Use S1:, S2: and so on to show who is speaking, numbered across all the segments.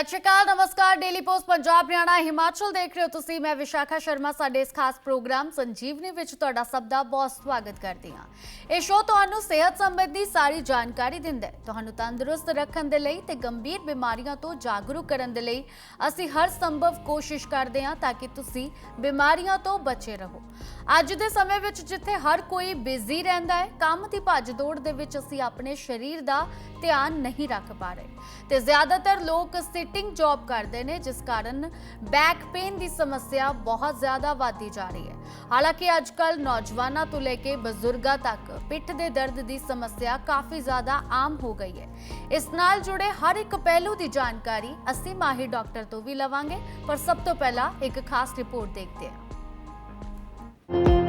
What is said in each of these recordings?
S1: ਸਤਿ ਸ਼੍ਰੀ ਅਕਾਲ, ਨਮਸਕਾਰ daily post Punjab, Haryana, Himachal ਦੇਖ ਰਹੇ ਹੋ ਤੁਸੀਂ। ਮੈਂ ਵਿਸ਼ਾਖਾ ਸ਼ਰਮਾ, ਸਾਡੇ ਇਸ ਖਾਸ ਪ੍ਰੋਗਰਾਮ ਸੰਜੀਵਨੀ ਵਿੱਚ ਤੁਹਾਡਾ ਸਭ ਦਾ ਬਹੁਤ ਸਵਾਗਤ ਕਰਦੀ ਹਾਂ। ਇਹ ਸ਼ੋਅ ਤੁਹਾਨੂੰ ਸਿਹਤ ਸੰਬੰਧੀ ਸਾਰੀ ਜਾਣਕਾਰੀ ਦਿੰਦਾ ਹੈ। ਤੁਹਾਨੂੰ ਤੰਦਰੁਸਤ ਰੱਖਣ ਦੇ ਲਈ ਤੇ ਗੰਭੀਰ ਬਿਮਾਰੀਆਂ ਤੋਂ ਜਾਗਰੂਕ ਕਰਨ ਦੇ ਲਈ ਅਸੀਂ ਹਰ ਸੰਭਵ ਕੋਸ਼ਿਸ਼ ਕਰਦੇ ਹਾਂ ਤਾਂ ਕਿ ਤੁਸੀਂ ਬਿਮਾਰੀਆਂ ਤੋਂ ਬਚੇ ਰਹੋ। ਅੱਜ ਦੇ ਸਮੇਂ ਵਿੱਚ ਜਿੱਥੇ ਹਰ ਕੋਈ ਬਿਜ਼ੀ ਰਹਿੰਦਾ ਹੈ, ਕੰਮ ਦੀ ਭੱਜ ਦੌੜ ਦੇ ਵਿੱਚ ਅਸੀਂ ਆਪਣੇ ਸਰੀਰ ਦਾ ਧਿਆਨ ਨਹੀਂ ਰੱਖ ਪਾ ਰਹੇ। ਤੇ ਜ਼ਿਆਦਾਤਰ ਲੋਕ ਸਿਟਿੰਗ ਜੌਬ ਕਰਦੇ ਨੇ, ਜਿਸ ਕਾਰਨ ਬੈਕ ਪੇਨ ਦੀ ਸਮੱਸਿਆ ਬਹੁਤ ਜ਼ਿਆਦਾ ਵਧਦੀ ਜਾ ਰਹੀ ਹੈ। ਹਾਲਾਂਕਿ ਅੱਜਕੱਲ ਨੌਜਵਾਨਾਂ ਤੋਂ ਲੈ ਕੇ ਬਜ਼ੁਰਗਾਂ ਤੱਕ ਪਿੱਠ ਦੇ ਦਰਦ ਦੀ ਸਮੱਸਿਆ ਕਾਫੀ ਜ਼ਿਆਦਾ ਆਮ ਹੋ ਗਈ ਹੈ। ਇਸ ਨਾਲ ਜੁੜੇ ਹਰ ਇੱਕ ਪਹਿਲੂ ਦੀ ਜਾਣਕਾਰੀ ਅਸੀਂ ਮਾਹਿਰ ਡਾਕਟਰ ਤੋਂ ਵੀ ਲਵਾਂਗੇ, ਪਰ ਸਭ ਤੋਂ ਪਹਿਲਾਂ ਇੱਕ ਖਾਸ ਰਿਪੋਰਟ ਦੇਖਦੇ ਹਾਂ। ਅੱਜ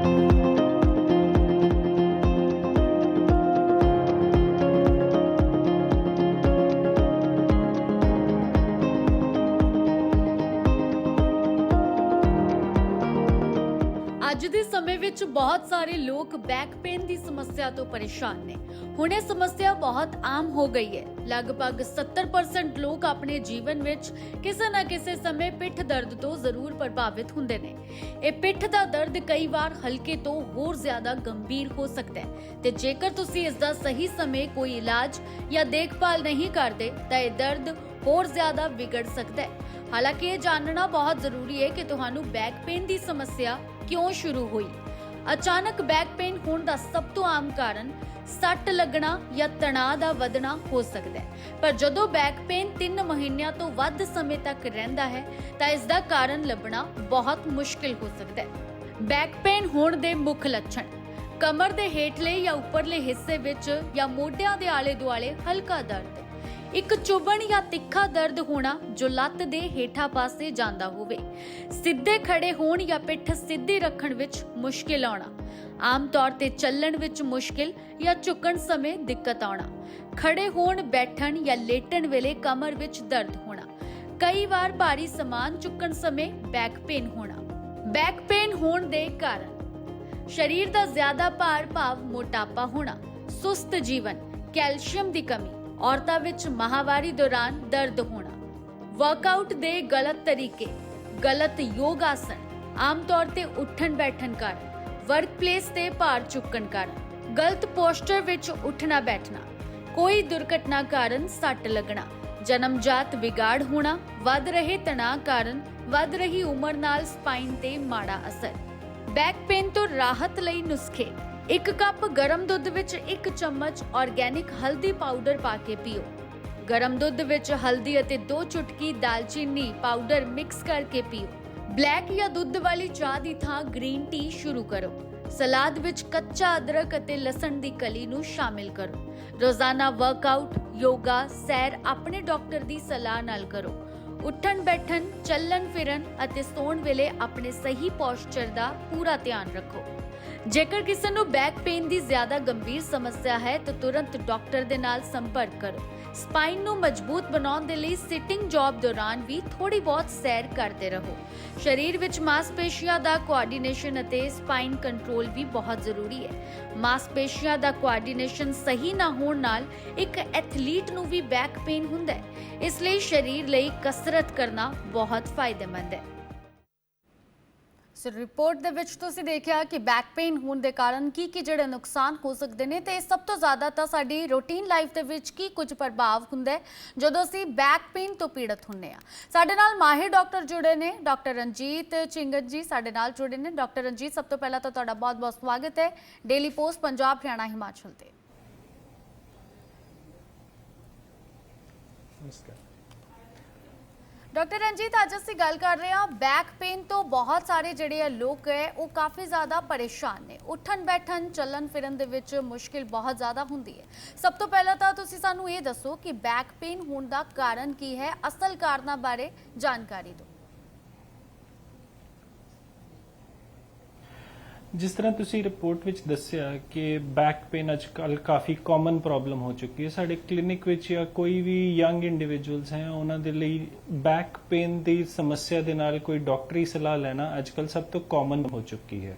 S1: ਦੇ ਸਮੇਂ ਵਿੱਚ ਬਹੁਤ ਸਾਰੇ ਲੋਕ ਬੈਕ ਪੇਨ ਦੀ ਸਮੱਸਿਆ ਤੋਂ ਪਰੇਸ਼ਾਨ ਨੇ। ਹੁਣ ਇਹ ਸਮੱਸਿਆ ਬਹੁਤ ਆਮ ਹੋ ਗਈ ਹੈ। ਲਗਭਗ 70% ਲੋਕ ਆਪਣੇ ਜੀਵਨ ਵਿੱਚ ਕਿਸੇ ਨਾ ਕਿਸੇ ਸਮੇਂ ਪਿੱਠ ਦਰਦ ਤੋਂ ਜ਼ਰੂਰ ਪ੍ਰਭਾਵਿਤ ਹੁੰਦੇ ਨੇ। ਇਹ ਪਿੱਠ ਦਾ ਦਰਦ ਕਈ ਵਾਰ ਹਲਕੇ ਤੋਂ ਹੋਰ ਜ਼ਿਆਦਾ ਗੰਭੀਰ ਹੋ ਸਕਦਾ ਹੈ ਤੇ ਜੇਕਰ ਤੁਸੀਂ ਇਸ ਦਾ ਸਹੀ ਸਮੇਂ ਕੋਈ ਇਲਾਜ ਜਾਂ ਦੇਖਭਾਲ ਨਹੀਂ ਕਰਦੇ, ਤਾਂ ਇਹ ਦਰਦ ਹੋਰ ਜ਼ਿਆਦਾ ਵਿਗੜ ਸਕਦਾ ਹੈ। ਹਾਲਾਂਕਿ ਇਹ ਜਾਣਨਾ ਬਹੁਤ ਜ਼ਰੂਰੀ ਹੈ ਕਿ ਤੁਹਾਨੂੰ ਬੈਕ ਪੇਨ ਦੀ ਸਮੱਸਿਆ ਕਿਉਂ ਸ਼ੁਰੂ ਹੋਈ? ਅਚਾਨਕ ਬੈਕ ਪੇਨ ਹੋਣ ਦਾ ਸਭ ਤੋਂ ਆਮ ਕਾਰਨ ਸੱਟ ਲੱਗਣਾ ਜਾਂ ਤਣਾਅ ਦਾ ਵਧਣਾ ਹੋ ਸਕਦਾ ਹੈ। ਪਰ ਜਦੋਂ ਬੈਕ ਪੇਨ 3 ਮਹੀਨਿਆਂ ਤੋਂ ਵੱਧ ਸਮੇਂ ਤੱਕ ਰਹਿੰਦਾ ਹੈ, ਤਾਂ ਇਸ ਦਾ ਕਾਰਨ ਲੱਭਣਾ ਬਹੁਤ ਮੁਸ਼ਕਿਲ ਹੋ ਸਕਦਾ ਹੈ। ਬੈਕ ਪੇਨ ਹੋਣ ਦੇ ਮੁੱਖ ਲੱਛਣ ਕਮਰ ਦੇ ਹੇਠਲੇ ਜਾਂ ਉੱਪਰਲੇ ਹਿੱਸੇ ਵਿੱਚ ਜਾਂ ਮੋਢਿਆਂ ਦੇ ਆਲੇ ਦੁਆਲੇ ਹਲਕਾ ਦਰਦ। ਇੱਕ ਚੁਭਣ ਜਾਂ ਤਿੱਖਾ ਦਰਦ ਹੋਣਾ ਜੋ ਲੱਤ ਦੇ ਹੇਠਾਂ ਪਾਸੇ ਜਾਂਦਾ ਹੋਵੇ। ਸਿੱਧੇ ਖੜੇ ਹੋਣ ਜਾਂ ਪਿੱਠ ਸਿੱਧੀ ਰੱਖਣ ਵਿੱਚ ਮੁਸ਼ਕਿਲ ਆਉਣਾ। ਆਮ ਤੌਰ ਤੇ ਚੱਲਣ ਵਿੱਚ ਮੁਸ਼ਕਿਲ ਜਾਂ ਝੁਕਣ ਸਮੇਂ ਦਿੱਕਤ ਆਉਣਾ। ਖੜੇ ਹੋਣ, ਬੈਠਣ ਜਾਂ ਲੇਟਣ ਵੇਲੇ ਕਮਰ ਵਿੱਚ ਦਰਦ ਹੋਣਾ। ਕਈ ਵਾਰ ਭਾਰੀ ਸਮਾਨ ਚੁੱਕਣ ਸਮੇਂ ਬੈਕ ਪੇਨ ਹੋਣਾ। ਬੈਕ ਪੇਨ ਹੋਣ ਦੇ ਕਾਰਨ ਸਰੀਰ ਦਾ ਜ਼ਿਆਦਾ ਭਾਰ ਭਾਵ ਮੋਟਾਪਾ ਹੋਣਾ, ਸੁਸਤ ਜੀਵਨ, ਕੈਲਸ਼ੀਅਮ ਦੀ ਕਮੀ ਔਰਤਾਂ ਵਿੱਚ ਮਾਹਵਾਰੀ ਦੌਰਾਨ ਦਰਦ ਹੋਣਾ ਵਰਕਆਊਟ ਦੇ ਗਲਤ ਤਰੀਕੇ, ਗਲਤ ਯੋਗ ਆਸਨ ਆਮ ਤੌਰ ਤੇ ਉੱਠਣ ਬੈਠਣ ਕਾਰਨ ਵਰਕਪਲੇਸ ਤੇ ਭਾਰ ਚੁੱਕਣ ਕਾਰਨ, ਗਲਤ ਪੋਸਚਰ ਵਿੱਚ ਉੱਠਣਾ ਬੈਠਣਾ, ਕੋਈ ਦੁਰਘਟਨਾ ਕਾਰਨ ਸੱਟ ਲੱਗਣਾ, ਜਨਮਜਾਤ ਵਿਗਾੜ ਹੋਣਾ, ਵੱਧ ਰਹੇ ਤਣਾਅ ਕਾਰਨ ਵੱਧ ਰਹੀ ਉਮਰ ਨਾਲ ਸਪਾਈਨ ਤੇ ਮਾੜਾ ਅਸਰ ਬੈਕ ਪੇਨ ਤੋਂ ਰਾਹਤ ਲਈ ਨੁਸਖੇ ਇੱਕ ਕੱਪ ਗਰਮ ਦੁੱਧ ਵਿੱਚ ਇੱਕ ਚਮਚ ਆਰਗੈਨਿਕ ਹਲਦੀ ਪਾਊਡਰ ਪਾ ਕੇ ਪੀਓ। ਗਰਮ ਦੁੱਧ ਵਿੱਚ ਹਲਦੀ ਅਤੇ 2 ਚੁਟਕੀ ਦਾਲਚੀਨੀ ਪਾਊਡਰ ਮਿਕਸ ਕਰਕੇ ਪੀਓ। ਬਲੈਕ ਜਾਂ ਦੁੱਧ ਵਾਲੀ ਚਾਹ ਦੀ ਥਾਂ ਗ੍ਰੀਨ ਟੀ ਸ਼ੁਰੂ ਕਰੋ। ਸਲਾਦ ਵਿੱਚ ਕੱਚਾ ਅਦਰਕ ਅਤੇ ਲਸਣ ਦੀ ਕਲੀ ਨੂੰ ਸ਼ਾਮਿਲ ਕਰੋ। ਰੋਜ਼ਾਨਾ ਵਰਕਆਊਟ ਯੋਗਾ, ਸੈਰ ਆਪਣੇ ਡਾਕਟਰ ਦੀ ਸਲਾਹ ਨਾਲ ਕਰੋ। ਉੱਠਣ, ਬੈਠਣ, ਚੱਲਣ, ਫਿਰਨ ਅਤੇ ਸੌਣ ਵੇਲੇ ਆਪਣੇ ਸਹੀ ਪੋਸਚਰ ਦਾ ਪੂਰਾ ਧਿਆਨ ਰੱਖੋ। ਜੇਕਰ ਕਿਸੇ ਨੂੰ ਬੈਕ ਪੇਨ ਦੀ ਜ਼ਿਆਦਾ ਗੰਭੀਰ ਸਮੱਸਿਆ ਹੈ, ਤਾਂ ਤੁਰੰਤ ਡਾਕਟਰ ਦੇ ਨਾਲ ਸੰਪਰਕ ਕਰੋ। ਸਪਾਈਨ ਨੂੰ ਮਜ਼ਬੂਤ ਬਣਾਉਣ ਦੇ ਲਈ ਸਿਟਿੰਗ ਜੌਬ ਦੌਰਾਨ ਵੀ ਥੋੜੀ ਬਹੁਤ ਸੈਰ ਕਰਦੇ ਰਹੋ। ਸਰੀਰ ਵਿੱਚ ਮਾਸਪੇਸ਼ੀਆਂ ਦਾ ਕੋਆਰਡੀਨੇਸ਼ਨ ਅਤੇ ਸਪਾਈਨ ਕੰਟਰੋਲ ਵੀ ਬਹੁਤ ਜ਼ਰੂਰੀ ਹੈ। ਮਾਸਪੇਸ਼ੀਆਂ ਦਾ ਕੋਆਰਡੀਨੇਸ਼ਨ ਸਹੀ ਨਾ ਹੋਣ ਨਾਲ ਇੱਕ ਐਥਲੀਟ ਨੂੰ ਵੀ ਬੈਕ ਪੇਨ ਹੁੰਦਾ ਹੈ। ਇਸ ਲਈ ਸਰੀਰ ਲਈ ਕਸਰਤ ਕਰਨਾ ਬਹੁਤ ਫਾਇਦੇਮੰਦ ਹੈ। ਸੋ ਰਿਪੋਰਟ ਦੇ ਵਿੱਚ ਤੁਸੀਂ ਦੇਖਿਆ ਕਿ ਬੈਕ ਪੇਨ ਹੋਣ ਦੇ ਕਾਰਨ ਕੀ ਕੀ ਜਿਹੜੇ ਨੁਕਸਾਨ ਹੋ ਸਕਦੇ ਨੇ ਤੇ ਸਭ ਤੋਂ ਜ਼ਿਆਦਾ ਤਾਂ ਸਾਡੀ ਰੂਟੀਨ ਲਾਈਫ ਦੇ ਵਿੱਚ ਕੀ ਕੁਝ ਪ੍ਰਭਾਵ ਹੁੰਦਾ ਹੈ ਜਦੋਂ ਅਸੀਂ ਬੈਕ ਪੇਨ ਤੋਂ ਪੀੜਤ ਹੁੰਨੇ ਆ ਸਾਡੇ ਨਾਲ ਮਾਹਿਰ ਡਾਕਟਰ ਜੁੜੇ ਨੇ ਡਾਕਟਰ ਰਣਜੀਤ ਚਿੰਗਤ ਜੀ ਸਾਡੇ ਨਾਲ ਜੁੜੇ ਨੇ। ਡਾਕਟਰ ਰਣਜੀਤ ਸਭ ਤੋਂ ਪਹਿਲਾਂ ਤਾਂ ਤੁਹਾਡਾ ਬਹੁਤ-ਬਹੁਤ ਸਵਾਗਤ ਹੈ। ਡੇਲੀ ਪੋਸਟ ਪੰਜਾਬ ਹਰਿਆਣਾ ਹਿਮਾਚਲ ਤੇ।
S2: ਨਮਸਕਾਰ।
S1: ਡਾਕਟਰ ਰਣਜੀਤ, ਅੱਜ ਅਸੀਂ ਗੱਲ ਕਰ ਰਹੇ ਹਾਂ ਬੈਕ ਪੇਨ ਤੋਂ ਬਹੁਤ ਸਾਰੇ ਜਿਹੜੇ ਆ ਲੋਕ ਹੈ, ਉਹ ਕਾਫੀ ਜ਼ਿਆਦਾ ਪਰੇਸ਼ਾਨ ਨੇ। ਉੱਠਣ, ਬੈਠਣ, ਚੱਲਣ, ਫਿਰਨ ਦੇ ਵਿੱਚ ਮੁਸ਼ਕਿਲ ਬਹੁਤ ਜ਼ਿਆਦਾ ਹੁੰਦੀ ਹੈ। ਸਭ ਤੋਂ ਪਹਿਲਾਂ ਤਾਂ ਤੁਸੀਂ ਸਾਨੂੰ ਇਹ ਦੱਸੋ ਕਿ ਬੈਕ ਪੇਨ ਹੋਣ ਦਾ ਕਾਰਨ ਕੀ ਹੈ, ਅਸਲ ਕਾਰਨਾਂ ਬਾਰੇ ਜਾਣਕਾਰੀ ਦਿਓ।
S2: ਜਿਸ ਤਰ੍ਹਾਂ ਤੁਸੀਂ ਰਿਪੋਰਟ ਵਿੱਚ ਦੱਸਿਆ ਕਿ ਬੈਕ ਪੇਨ ਅੱਜਕੱਲ ਕਾਫੀ ਕਾਮਨ ਪ੍ਰੋਬਲਮ ਹੋ ਚੁੱਕੀ ਹੈ। ਸਾਡੇ ਕਲੀਨਿਕ ਵਿੱਚ ਜਾਂ ਕੋਈ ਵੀ ਯੰਗ ਇੰਡੀਵਿਜੂਅਲਸ ਹੈ, ਉਹਨਾਂ ਦੇ ਲਈ ਬੈਕ ਪੇਨ ਦੀ ਸਮੱਸਿਆ ਦੇ ਨਾਲ ਕੋਈ ਡਾਕਟਰੀ ਸਲਾਹ ਲੈਣਾ ਅੱਜਕੱਲ ਸਭ ਤੋਂ ਕਾਮਨ ਹੋ ਚੁੱਕੀ ਹੈ।